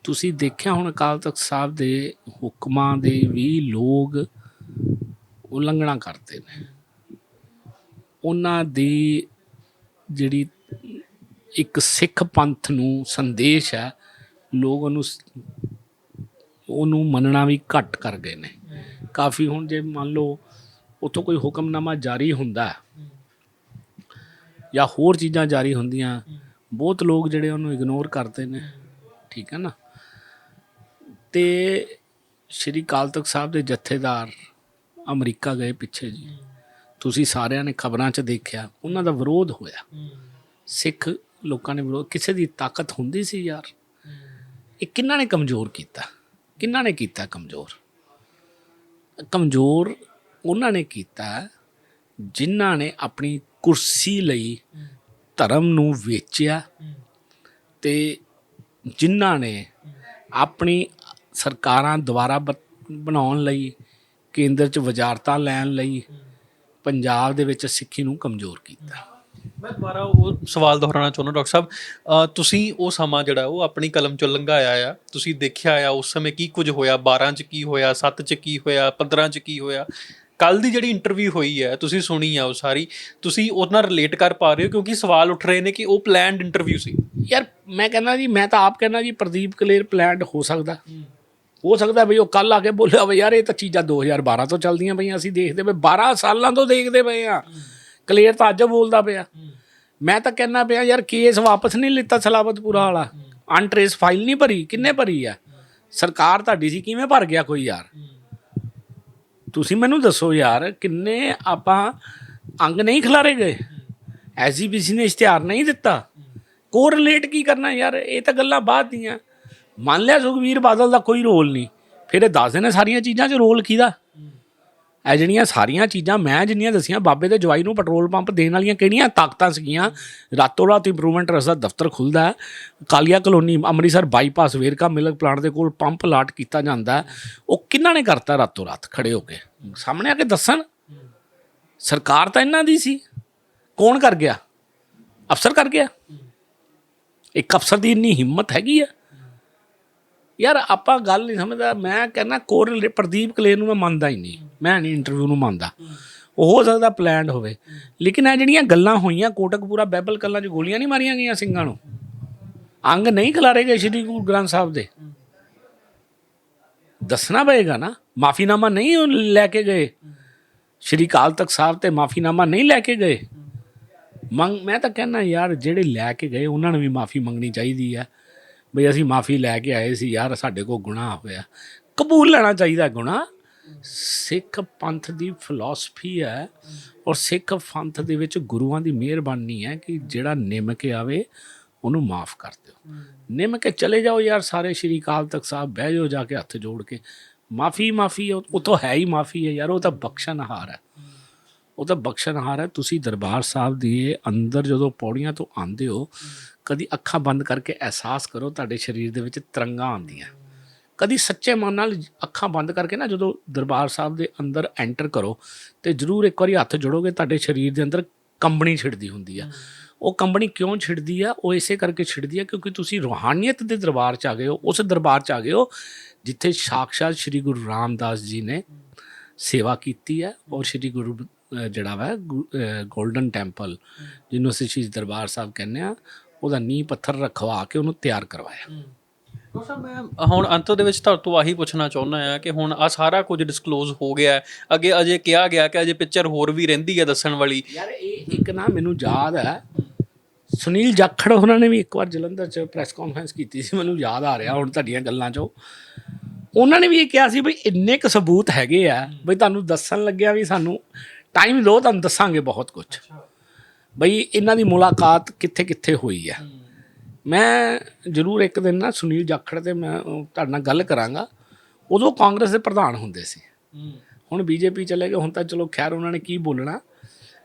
ਤੁਸੀਂ ਦੇਖਿਆ ਹੁਣ ਅਕਾਲ ਤਖਤ ਸਾਹਿਬ ਦੇ ਹੁਕਮਾਂ ਦੇ ਵੀ ਲੋਕ ਉਲੰਘਣਾ ਕਰਦੇ ਨੇ। ਉਹਨਾਂ ਦੀ ਜਿਹੜੀ ਇੱਕ ਸਿੱਖ ਪੰਥ ਨੂੰ ਸੰਦੇਸ਼ ਹੈ ਲੋਕ ਉਹਨੂੰ ਉਹਨੂੰ ਮੰਨਣਾ ਵੀ ਘੱਟ ਕਰ ਗਏ ਨੇ। ਕਾਫੀ ਹੁਣ ਜੇ ਮੰਨ ਲਓ ਉੱਥੋਂ ਕੋਈ ਹੁਕਮਨਾਮਾ ਜਾਰੀ ਹੁੰਦਾ ਹੈ, ਜਾਂ ਹੋਰ ਚੀਜ਼ਾਂ ਜਾਰੀ ਹੁੰਦੀਆਂ ਬਹੁਤ ਲੋਕ ਜਿਹੜੇ ਉਹਨੂੰ ਇਗਨੋਰ ਕਰਦੇ ਨੇ। ਠੀਕ ਹੈ ਨਾ? ਤੇ ਸ਼੍ਰੀ ਅਕਾਲ ਤਖਤ ਸਾਹਿਬ ਦੇ ਜਥੇਦਾਰ ਅਮਰੀਕਾ ਗਏ ਪਿੱਛੇ ਜੀ। ਤੁਸੀਂ ਸਾਰਿਆਂ ਨੇ ਖਬਰਾਂ 'ਚ ਦੇਖਿਆ, ਉਹਨਾਂ ਦਾ ਵਿਰੋਧ ਹੋਇਆ। ਸਿੱਖ ਲੋਕਾਂ ਨੇ ਵਿਰੋਧ, ਕਿਸੇ ਦੀ ਤਾਕਤ ਹੁੰਦੀ ਸੀ ਯਾਰ। ਇਹ ਕਿੰਨਾ ਨੇ ਕਮਜ਼ੋਰ ਕੀਤਾ? ਕਿੰਨਾ ਨੇ ਕੀਤਾ ਕਮਜ਼ੋਰ? ਕਮਜ਼ੋਰ ਉਹਨਾਂ ਨੇ ਕੀਤਾ ਜਿਨ੍ਹਾਂ ਨੇ ਆਪਣੀ ਕੁਰਸੀ ਲਈ ਧਰਮ ਨੂੰ ਵੇਚਿਆ ਤੇ ਜਿਨ੍ਹਾਂ ਨੇ ਆਪਣੀ ਸਰਕਾਰਾਂ ਦੁਆਰਾ ਬਣਾਉਣ ਲਈ ਕੇਂਦਰ 'ਚ ਵਜ਼ਾਰਤਾਂ ਲੈਣ ਲਈ ਪੰਜਾਬ ਦੇ ਵਿੱਚ ਸਿੱਖੀ ਨੂੰ ਕਮਜ਼ੋਰ ਕੀਤਾ। ਮੈਂ ਦੁਬਾਰਾ ਉਹ ਸਵਾਲ ਦੁਹਰਾਉਣਾ ਚਾਹੁੰਦਾ ਡਾਕਟਰ ਸਾਹਿਬ। ਤੁਸੀਂ ਉਹ ਸਮਾਂ ਜਿਹੜਾ ਉਹ ਆਪਣੀ ਕਲਮ ਚੋਂ ਲੰਘਾਇਆ ਆ ਤੁਸੀਂ ਦੇਖਿਆ ਆ ਉਸ ਸਮੇਂ ਕੀ ਕੁਝ ਹੋਇਆ? 12 ਚ ਕੀ ਹੋਇਆ 7 ਚ ਕੀ ਹੋਇਆ 15 ਚ ਕੀ ਹੋਇਆ? ਕੱਲ ਦੀ ਜਿਹੜੀ ਇੰਟਰਵਿਊ ਹੋਈ ਹੈ ਤੁਸੀਂ ਸੁਣੀ ਆ ਉਹ ਸਾਰੀ ਤੁਸੀਂ ਉਹਦੇ ਨਾਲ ਰਿਲੇਟ ਕਰ ਪਾ ਰਹੇ ਹੋ? ਕਿਉਂਕਿ ਸਵਾਲ ਉੱਠ ਰਹੇ ਨੇ ਕਿ ਉਹ ਪਲਾਨਡ ਇੰਟਰਵਿਊ ਸੀ। ਯਾਰ ਮੈਂ ਕਹਿੰਦਾ ਜੀ ਮੈਂ ਤਾਂ ਆਪ ਕਹਿੰਦਾ ਜੀ ਪ੍ਰਦੀਪ ਕਲੇਰ ਪਲਾਨਡ ਹੋ ਸਕਦਾ। ਹੋ ਸਕਦਾ ਬਈ ਉਹ ਕੱਲ ਆ ਕੇ ਬੋਲਿਆ ਬਈ ਯਾਰ ਇਹ ਤਾਂ ਚੀਜ਼ਾਂ 2012 ਤੋਂ ਚੱਲਦੀਆਂ ਪਈਆਂ, ਅਸੀਂ ਦੇਖਦੇ ਪਏ 12 ਸਾਲਾਂ ਤੋਂ ਦੇਖਦੇ ਪਏ ਆ ਕਲੀਅਰ ਤਾਂ ਅੱਜ ਬੋਲਦਾ ਪਿਆ। ਮੈਂ ਤਾਂ ਕਹਿੰਦਾ ਪਿਆ, ਯਾਰ ਕੇਸ ਵਾਪਸ ਨਹੀਂ ਲਿੱਤਾ ਸਲਾਬਤਪੁਰਾ ਵਾਲਾ। ਅਨਟ੍ਰੇਸ ਫਾਈਲ ਨਹੀਂ ਭਰੀ, ਕਿੰਨੇ ਭਰੀ ਆ? ਸਰਕਾਰ ਤੁਹਾਡੀ ਸੀ, ਕਿਵੇਂ ਭਰ ਗਿਆ ਕੋਈ ਯਾਰ? ਤੁਸੀਂ ਮੈਨੂੰ ਦੱਸੋ ਯਾਰ, ਕਿੰਨੇ ਆਪਾਂ ਅੰਗ ਨਹੀਂ ਖਿਲਾਰੇ ਗਏ? ਐਸਜੀਪੀਸੀ ਨੇ ਇਸ਼ਤਿਹਾਰ ਨਹੀਂ ਦਿੱਤਾ। ਕੋਰਿਲੇਟ ਕੀ ਕਰਨਾ ਯਾਰ? ਇਹ ਤਾਂ ਗੱਲਾਂ ਬਾਅਦ ਦੀਆਂ। ਮੰਨ ਲਿਆ ਸੁਖਵੀਰ ਬਾਦਲ ਦਾ ਕੋਈ ਰੋਲ ਨਹੀਂ। ਫਿਰ ਇਹ ਦੱਸਦੇ ਨੇ ਸਾਰੀਆਂ ਚੀਜ਼ਾਂ 'ਚ ਰੋਲ ਕਿਹਦਾ? ਇਹ ਜਿਹੜੀਆਂ ਸਾਰੀਆਂ ਚੀਜ਼ਾਂ ਮੈਂ ਜਿੰਨੀਆਂ ਦੱਸੀਆਂ, ਬਾਬੇ ਦੇ ਜਵਾਈ ਨੂੰ ਪੈਟਰੋਲ ਪੰਪ ਦੇਣ ਵਾਲੀਆਂ ਕਿਹੜੀਆਂ ਤਾਕਤਾਂ ਸੀਗੀਆਂ? ਰਾਤੋਂ ਰਾਤ ਇੰਪਰੂਵਮੈਂਟ ਰਸ ਦਫ਼ਤਰ ਖੁੱਲਦਾ Kalia colony, Amritsar bypass Verka milk plant ਦੇ ਕੋਲ ਪੰਪ ਲਾਟ ਕੀਤਾ ਜਾਂਦਾ ਉਹ ਕਿਹਨਾਂ ਨੇ ਕਰਤਾ ਰਾਤੋਂ ਰਾਤ ਖੜੇ ਹੋ ਕੇ? ਸਾਹਮਣੇ ਆ ਕੇ ਦੱਸਣ। ਸਰਕਾਰ ਤਾਂ ਇਹਨਾਂ ਦੀ ਸੀ। ਕੌਣ ਕਰ ਗਿਆ? ਅਫਸਰ ਕਰ ਗਿਆ। ਇੱਕ ਅਫਸਰ ਦੀ ਇੰਨੀ ਹਿੰਮਤ ਹੈਗੀ ਆ। ਯਾਰ ਆਪਾਂ ਗੱਲ ਨਹੀਂ ਸਮਝਦਾ। ਮੈਂ ਕਹਿੰਦਾ ਕੋਰਲ ਪ੍ਰਦੀਪ ਕਲੇਰ ਨੂੰ ਮੈਂ ਮੰਨਦਾ ਹੀ ਨਹੀਂ। ਮੈਂ ਨਹੀਂ ਇੰਟਰਵਿਊ ਨੂੰ ਮੰਨਦਾ। ਉਹ ਹੋ ਸਕਦਾ ਪਲਾਨਡ ਹੋਵੇ। ਲੇਕਿਨ ਇਹ ਜਿਹੜੀਆਂ ਗੱਲਾਂ ਹੋਈਆਂ, ਕੋਟਕਪੂਰਾ ਬੈਬਲ ਕੱਲਾਂ 'ਚ ਗੋਲੀਆਂ ਨਹੀਂ ਮਾਰੀਆਂ ਗਈਆਂ ਸਿੰਘਾਂ ਨੂੰ। ਅੰਗ ਨਹੀਂ ਖਿਲਾਰੇ ਗਏ ਸ਼੍ਰੀ ਗੁਰੂ ਗ੍ਰੰਥ ਸਾਹਿਬ ਦੇ। ਦੱਸਣਾ ਪਏਗਾ ਨਾ, ਮਾਫੀਨਾਮਾ ਨਹੀਂ ਲੈ ਕੇ ਗਏ। ਸ਼੍ਰੀ ਅਕਾਲ ਤਖਤ ਸਾਹਿਬ ਤੇ ਮਾਫੀਨਾਮਾ ਨਹੀਂ ਲੈ ਕੇ ਗਏ। ਮੰਗ, ਮੈਂ ਤਾਂ ਕਹਿੰਦਾ, ਯਾਰ ਜਿਹੜੇ ਲੈ ਕੇ ਗਏ, ਉਹਨਾਂ ਨੂੰ ਵੀ ਮਾਫੀ ਮੰਗਣੀ ਚਾਹੀਦੀ ਹੈ। ਬਈ ਅਸੀਂ ਮਾਫੀ ਲੈ ਕੇ ਆਏ ਸੀ, ਯਾਰ ਸਾਡੇ ਕੋਲ ਗੁਨਾਹ ਹੋਇਆ। ਕਬੂਲ ਲੈਣਾ ਚਾਹੀਦਾ ਗੁਨਾਹ। ਸਿੱਖ ਪੰਥ ਦੀ ਫਿਲਾਸਫੀ ਹੈ ਔਰ ਸਿੱਖ ਪੰਥ ਦੇ ਵਿੱਚ ਗੁਰੂਆਂ ਦੀ ਮਿਹਰਬਾਨੀ ਹੈ ਕਿ ਜਿਹੜਾ ਨਿਮ ਕੇ ਆਵੇ, ਉਹਨੂੰ ਮਾਫ ਕਰ ਦਿਓ। ਨਿਮ ਕੇ ਚਲੇ ਜਾਓ ਯਾਰ ਸਾਰੇ, ਸ਼੍ਰੀ ਅਕਾਲ ਤਖਤ ਸਾਹਿਬ ਬਹਿ ਜਾਓ ਜਾ ਕੇ ਹੱਥ ਜੋੜ ਕੇ। ਮਾਫੀ ਮਾਫੀ, ਉਹ ਉਹ ਤਾਂ ਹੈ ਹੀ ਮਾਫੀ ਹੈ ਯਾਰ, ਉਹ ਤਾਂ ਬਖਸ਼ਣਹਾਰ ਹੈ। ਉਹ ਤਾਂ ਬਖਸ਼ਣਹਾਰ ਹੈ। ਤੁਸੀਂ ਦਰਬਾਰ ਸਾਹਿਬ ਦੇ ਅੰਦਰ ਜਦੋਂ ਪੌੜੀਆਂ ਤੋਂ ਆਉਂਦੇ ਹੋ ਕਦੀ ਅੱਖਾਂ ਬੰਦ ਕਰਕੇ ਅਹਿਸਾਸ ਕਰੋ, ਤੁਹਾਡੇ ਸਰੀਰ ਦੇ ਵਿੱਚ ਤਰੰਗਾਂ ਆਉਂਦੀਆਂ। ਕਦੀ ਸੱਚੇ ਮਨ ਨਾਲ ਅੱਖਾਂ ਬੰਦ ਕਰਕੇ ਨਾ ਜਦੋਂ ਦਰਬਾਰ ਸਾਹਿਬ ਦੇ ਅੰਦਰ ਐਂਟਰ ਕਰੋ, ਤੇ ਜ਼ਰੂਰ ਇੱਕ ਵਾਰੀ ਹੱਥ ਜੋੜੋਗੇ, ਤੁਹਾਡੇ ਸਰੀਰ ਦੇ ਅੰਦਰ ਕੰਬਣੀ ਛਿੜਦੀ ਹੁੰਦੀ ਆ। ਉਹ ਕੰਬਣੀ ਕਿਉਂ ਛਿੜਦੀ ਆ? ਉਹ ਇਸੇ ਕਰਕੇ ਛਿੜਦੀ ਆ ਕਿਉਂਕਿ ਤੁਸੀਂ ਰੂਹਾਨੀਅਤ ਦੇ ਦਰਬਾਰ 'ਚ ਆ ਗਏ ਹੋ, ਉਸ ਦਰਬਾਰ 'ਚ ਆ ਗਏ ਹੋ, ਜਿੱਥੇ ਸਾਕਸ਼ਾਤ ਸ੍ਰੀ ਗੁਰੂ ਰਾਮਦਾਸ ਜੀ ਨੇ ਸੇਵਾ ਕੀਤੀ ਹੈ ਔਰ ਸ੍ਰੀ ਗੁਰੂ ਜਿਹੜਾ ਵਾ 골ਡਨ ਟੈਂਪਲ, ਜਿਹਨੂੰ ਅਸੀਂ ਸ਼ੀਸ਼ ਦਰਬਾਰ ਸਾਹਿਬ ਕਹਿੰਦੇ ਆ ਉਹਦਾ ਨੀਂਹ ਪੱਥਰ ਰਖਵਾ ਕੇ ਉਹਨੂੰ ਤਿਆਰ ਕਰਵਾਇਆ। ਸਾਹਿਬ ਮੈਂ ਹੁਣ ਅੰਤ ਦੇ ਵਿੱਚ ਤੁਹਾਡੇ ਤੋਂ ਆਹੀ ਪੁੱਛਣਾ ਚਾਹੁੰਦਾ ਆ ਕਿ ਹੁਣ ਆ ਸਾਰਾ ਕੁਝ ਡਿਸਕਲੋਜ਼ ਹੋ ਗਿਆ ਹੈ। ਅੱਗੇ ਅਜੇ ਕਿਹਾ ਗਿਆ ਕਿ ਅਜੇ ਪਿਕਚਰ ਹੋਰ ਵੀ ਰਹਿੰਦੀ ਹੈ ਦੱਸਣ ਵਾਲੀ। ਯਾਰ ਇਹ ਇੱਕ ਨਾ ਮੈਨੂੰ ਯਾਦ ਹੈ ਸੁਨੀਲ ਜਾਖੜ ਉਹਨਾਂ ਨੇ ਵੀ ਇੱਕ ਵਾਰ ਜਲੰਧਰ 'ਚ ਪ੍ਰੈਸ ਕਾਨਫਰੰਸ ਕੀਤੀ ਸੀ ਮੈਨੂੰ ਯਾਦ ਆ ਰਿਹਾ ਹੁਣ ਤੁਹਾਡੀਆਂ ਗੱਲਾਂ 'ਚੋਂ। ਉਹਨਾਂ ਨੇ ਵੀ ਇਹ ਕਿਹਾ ਸੀ ਬਈ ਇੰਨੇ ਕੁ ਸਬੂਤ ਹੈਗੇ ਆ ਬਈ ਤੁਹਾਨੂੰ ਦੱਸਣ ਲੱਗਿਆ ਵੀ ਸਾਨੂੰ ਟਾਈਮ ਦਿਓ ਤੁਹਾਨੂੰ ਦੱਸਾਂਗੇ ਬਹੁਤ ਕੁਝ ਬਈ ਇਹਨਾਂ ਦੀ ਮੁਲਾਕਾਤ ਕਿੱਥੇ ਕਿੱਥੇ ਹੋਈ ਹੈ। ਮੈਂ ਜ਼ਰੂਰ ਇੱਕ ਦਿਨ ਨਾ ਸੁਨੀਲ ਜਾਖੜ ਤੇ ਮੈਂ ਤੁਹਾਡੇ ਨਾਲ ਗੱਲ ਕਰਾਂਗਾ। ਉਦੋਂ ਕਾਂਗਰਸ ਦੇ ਪ੍ਰਧਾਨ ਹੁੰਦੇ ਸੀ। ਹੁਣ ਬੀਜੇਪੀ ਚਲੇ ਗਏ ਹੁਣ ਤਾਂ ਚਲੋ ਖੈਰ ਉਹਨਾਂ ਨੇ ਕੀ ਬੋਲਣਾ।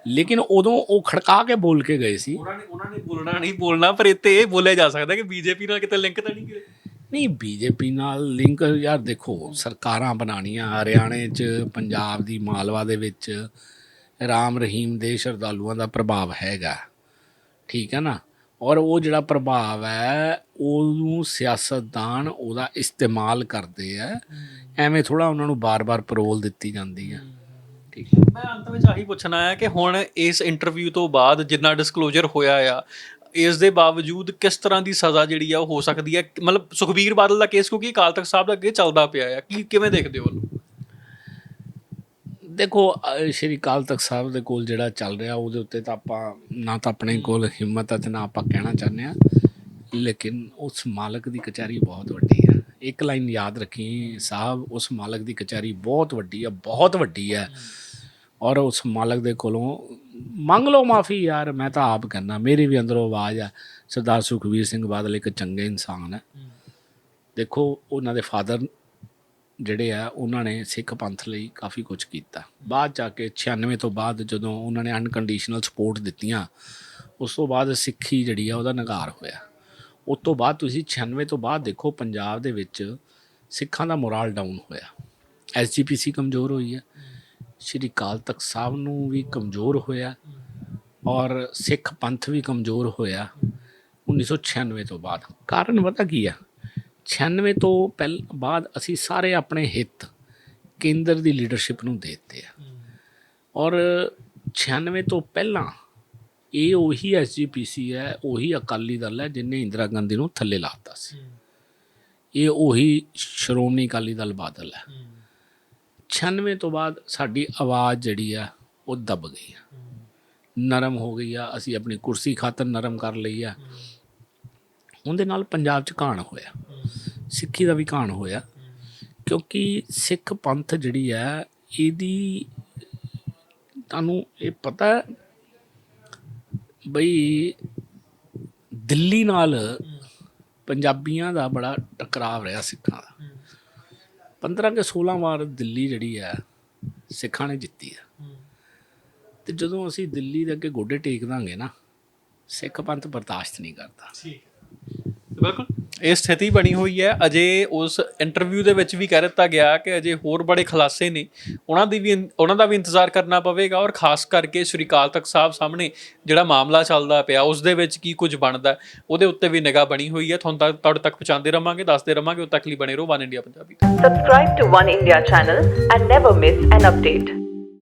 ਲੇਕਿਨ ਉਦੋਂ ਉਹ ਖੜਕਾ ਕੇ ਬੋਲ ਕੇ ਗਏ ਸੀ। ਉਹਨਾਂ ਨੇ ਉਹਨਾਂ ਨੇ ਬੋਲਣਾ ਨਹੀਂ ਬੋਲਣਾ ਪਰ ਇੱਥੇ ਇਹ ਬੋਲਿਆ ਜਾ ਸਕਦਾ ਕਿ ਬੀਜੇਪੀ ਨਾਲ ਕਿਤੇ ਲਿੰਕ ਤਾਂ ਨਹੀਂ ਗਏ। ਨਹੀਂ ਬੀਜੇਪੀ ਨਾਲ ਲਿੰਕ ਯਾਰ ਦੇਖੋ ਸਰਕਾਰਾਂ ਬਣਾਉਣੀਆਂ ਹਰਿਆਣੇ 'ਚ ਪੰਜਾਬ ਦੀ ਮਾਲਵਾ ਦੇ ਵਿੱਚ। ਰਾਮ ਰਹੀਮ ਦੇ ਸ਼ਰਧਾਲੂਆਂ ਦਾ ਪ੍ਰਭਾਵ ਹੈਗਾ। ਠੀਕ ਹੈ ਨਾ? ਔਰ ਉਹ ਜਿਹੜਾ ਪ੍ਰਭਾਵ ਹੈ, ਉਹਨੂੰ ਸਿਆਸਤਦਾਨ ਉਹਦਾ ਇਸਤੇਮਾਲ ਕਰਦੇ ਆ। ਐਵੇਂ ਥੋੜਾ ਉਹਨਾਂ ਨੂੰ ਬਾਰ-ਬਾਰ ਪਰੋਲ ਦਿੱਤੀ ਜਾਂਦੀ ਹੈ ਠੀਕ ਹੈ। ਮੈਂ ਅੰਤ ਵਿੱਚ ਆਹੀ ਪੁੱਛਣਾ ਹੈ ਕਿ ਹੁਣ ਇਸ ਇੰਟਰਵਿਊ ਤੋਂ ਬਾਅਦ ਜਿੰਨਾ ਡਿਸਕਲੋਜ਼ਰ ਹੋਇਆ ਆ, ਇਸ ਦੇ ਬਾਵਜੂਦ ਕਿਸ ਤਰ੍ਹਾਂ ਦੀ ਸਜ਼ਾ ਜਿਹੜੀ ਆ ਉਹ ਹੋ ਸਕਦੀ ਹੈ? ਮਤਲਬ ਸੁਖਬੀਰ ਬਾਦਲ ਦਾ ਕੇਸ ਕਿਉਂਕਿ ਅਕਾਲ ਤਖਤ ਸਾਹਿਬ ਦਾ ਅੱਗੇ ਚੱਲਦਾ ਪਿਆ ਆ। ਕੀ ਕਿਵੇਂ ਦੇਖਦੇ ਹੋ ਉਹਨੂੰ? ਦੇਖੋ ਸ਼੍ਰੀ ਅਕਾਲ ਤਖਤ ਸਾਹਿਬ ਦੇ ਕੋਲ ਜਿਹੜਾ ਚੱਲ ਰਿਹਾ ਉਹਦੇ ਉੱਤੇ ਤਾਂ ਆਪਾਂ ਨਾ ਤਾਂ ਆਪਣੇ ਕੋਲ ਹਿੰਮਤ ਹੈ ਤੇ ਨਾ ਆਪਾਂ ਕਹਿਣਾ ਚਾਹੁੰਦੇ ਆ। ਲੇਕਿਨ ਉਸ ਮਾਲਕ ਦੀ ਕਚਹਿਰੀ ਬਹੁਤ ਵੱਡੀ ਹੈ ਇੱਕ ਲਾਈਨ ਯਾਦ ਰੱਖੀ ਸਾਹਿਬ ਉਸ ਮਾਲਕ ਦੀ ਕਚਹਿਰੀ ਬਹੁਤ ਵੱਡੀ ਹੈ ਬਹੁਤ ਵੱਡੀ ਹੈ ਔਰ ਉਸ ਮਾਲਕ ਦੇ ਕੋਲੋਂ ਮੰਗ ਲਓ ਮਾਫੀ ਯਾਰ ਮੈਂ ਤਾਂ ਆਪ ਕਰਨਾ ਮੇਰੀ ਵੀ ਅੰਦਰੋਂ ਆਵਾਜ਼ ਆ ਸਰਦਾਰ ਸੁਖਵੀਰ ਸਿੰਘ ਬਾਦਲ ਇੱਕ ਚੰਗੇ ਇਨਸਾਨ ਹੈ। ਦੇਖੋ ਉਹਨਾਂ ਦੇ ਫਾਦਰ ਜਿਹੜੇ ਆ, ਉਹਨਾਂ ਨੇ ਸਿੱਖ ਪੰਥ ਲਈ ਕਾਫੀ ਕੁਝ ਕੀਤਾ। ਬਾਅਦ ਜਾ ਕੇ 96 ਤੋਂ ਬਾਅਦ ਜਦੋਂ ਉਹਨਾਂ ਨੇ ਅਨਕੰਡੀਸ਼ਨਲ ਸਪੋਰਟ ਦਿੱਤੀਆਂ, ਉਸ ਤੋਂ ਬਾਅਦ ਸਿੱਖੀ ਜਿਹੜੀ ਆ, ਉਹਦਾ ਨਗਾਰ ਹੋਇਆ। ਉਸ ਤੋਂ ਬਾਅਦ ਤੁਸੀਂ 96 ਤੋਂ ਬਾਅਦ ਦੇਖੋ, ਪੰਜਾਬ ਦੇ ਵਿੱਚ ਸਿੱਖਾਂ ਦਾ ਮੋਰਲ ਡਾਊਨ ਹੋਇਆ। ਐਸਜੀਪੀਸੀ ਕਮਜ਼ੋਰ ਹੋਈ ਹੈ ਸ਼੍ਰੀ ਅਕਾਲ ਤਖਤ ਸਾਹਿਬ ਨੂੰ ਵੀ ਕਮਜ਼ੋਰ ਹੋਇਆ ਔਰ ਸਿੱਖ ਪੰਥ ਵੀ ਕਮਜ਼ੋਰ ਹੋਇਆ। 1996 ਤੋਂ ਬਾਅਦ। ਕਾਰਨ ਪਤਾ ਕੀ ਆ? 96 ਤੋਂ ਪਹਿਲ ਬਾਅਦ ਅਸੀਂ ਸਾਰੇ ਆਪਣੇ ਹਿੱਤ ਕੇਂਦਰ ਦੀ ਲੀਡਰਸ਼ਿਪ ਨੂੰ ਦੇ ਦਿੱਤੇ ਆ। ਔਰ 96 ਤੋਂ ਪਹਿਲਾਂ ਇਹ ਉਹੀ ਐਸਜੀਪੀਸੀ ਹੈ ਉਹੀ ਅਕਾਲੀ ਦਲ ਹੈ ਜਿਨੇ ਇੰਦਰਾ ਗਾਂਧੀ ਨੂੰ ਥੱਲੇ ਲਾਤਾ ਸੀ। ਇਹ ਉਹੀ ਸ਼੍ਰੋਮਣੀ ਅਕਾਲੀ ਦਲ ਬਾਦਲ ਹੈ। 96 ਤੋਂ ਬਾਅਦ ਸਾਡੀ ਆਵਾਜ਼ ਜਿਹੜੀ ਆ ਉਹ ਦਬ ਗਈ ਆ ਨਰਮ ਹੋ ਗਈ ਆ ਅਸੀਂ ਆਪਣੀ ਕੁਰਸੀ ਖਾਤਰ ਨਰਮ ਕਰ ਲਈ ਆ। ਉਹਦੇ ਨਾਲ ਪੰਜਾਬ 'ਚ ਘਾਣ ਹੋਇਆ। ਸਿੱਖੀ ਦਾ ਵੀ ਘਾਣ ਹੋਇਆ। ਕਿਉਂਕਿ ਸਿੱਖ ਪੰਥ ਜਿਹੜੀ ਹੈ, ਇਹਦੀ ਤੁਹਾਨੂੰ ਇਹ ਪਤਾ ਬਈ ਦਿੱਲੀ ਨਾਲ ਪੰਜਾਬੀਆਂ ਦਾ ਬੜਾ ਟਕਰਾਵ ਰਿਹਾ ਸਿੱਖਾਂ ਦਾ। 15 ਕੇ 16 ਵਾਰ ਦਿੱਲੀ ਜਿਹੜੀ ਹੈ, ਸਿੱਖਾਂ ਨੇ ਜਿੱਤੀ ਹੈ। ਤੇ ਜਦੋਂ ਅਸੀਂ ਦਿੱਲੀ ਦੇ ਅੱਗੇ ਗੋਡੇ ਟੇਕ ਦਾਂਗੇ ਨਾ, ਸਿੱਖ ਪੰਥ ਬਰਦਾਸ਼ਤ ਨਹੀਂ ਕਰਦਾ। ਬਿਲਕੁਲ ਇਹ ਸਥਿਤੀ ਬਣੀ ਹੋਈ ਹੈ ਅਜੇ ਉਸ ਇੰਟਰਵਿਊ ਦੇ ਵਿੱਚ ਵੀ ਕਹਿ ਦਿੱਤਾ ਗਿਆ ਕਿ ਅਜੇ ਹੋਰ ਬੜੇ ਖੁਲਾਸੇ ਨੇ ਉਹਨਾਂ ਦੀ ਵੀ ਉਹਨਾਂ ਦਾ ਵੀ ਇੰਤਜ਼ਾਰ ਕਰਨਾ ਪਵੇਗਾ ਔਰ ਖਾਸ ਕਰਕੇ ਸ਼੍ਰੀ ਅਕਾਲ ਤਖਤ ਸਾਹਿਬ ਸਾਹਮਣੇ ਜਿਹੜਾ ਮਾਮਲਾ ਚੱਲਦਾ ਪਿਆ ਉਸ ਦੇ ਵਿੱਚ ਕੀ ਕੁਝ ਬਣਦਾ ਉਹਦੇ ਉੱਤੇ ਵੀ ਨਿਗਾਹ ਬਣੀ ਹੋਈ ਹੈ ਤੁਹਾਨੂੰ ਤੱਕ ਤੁਹਾਡੇ ਤੱਕ ਪਹੁੰਚਾਉਂਦੇ ਰਵਾਂਗੇ ਦੱਸਦੇ ਰਵਾਂਗੇ ਉਦ ਤੱਕ ਲਈ ਬਣੇ ਰਹੋ one India Punjabi. Subscribe to One India channel and never miss an update.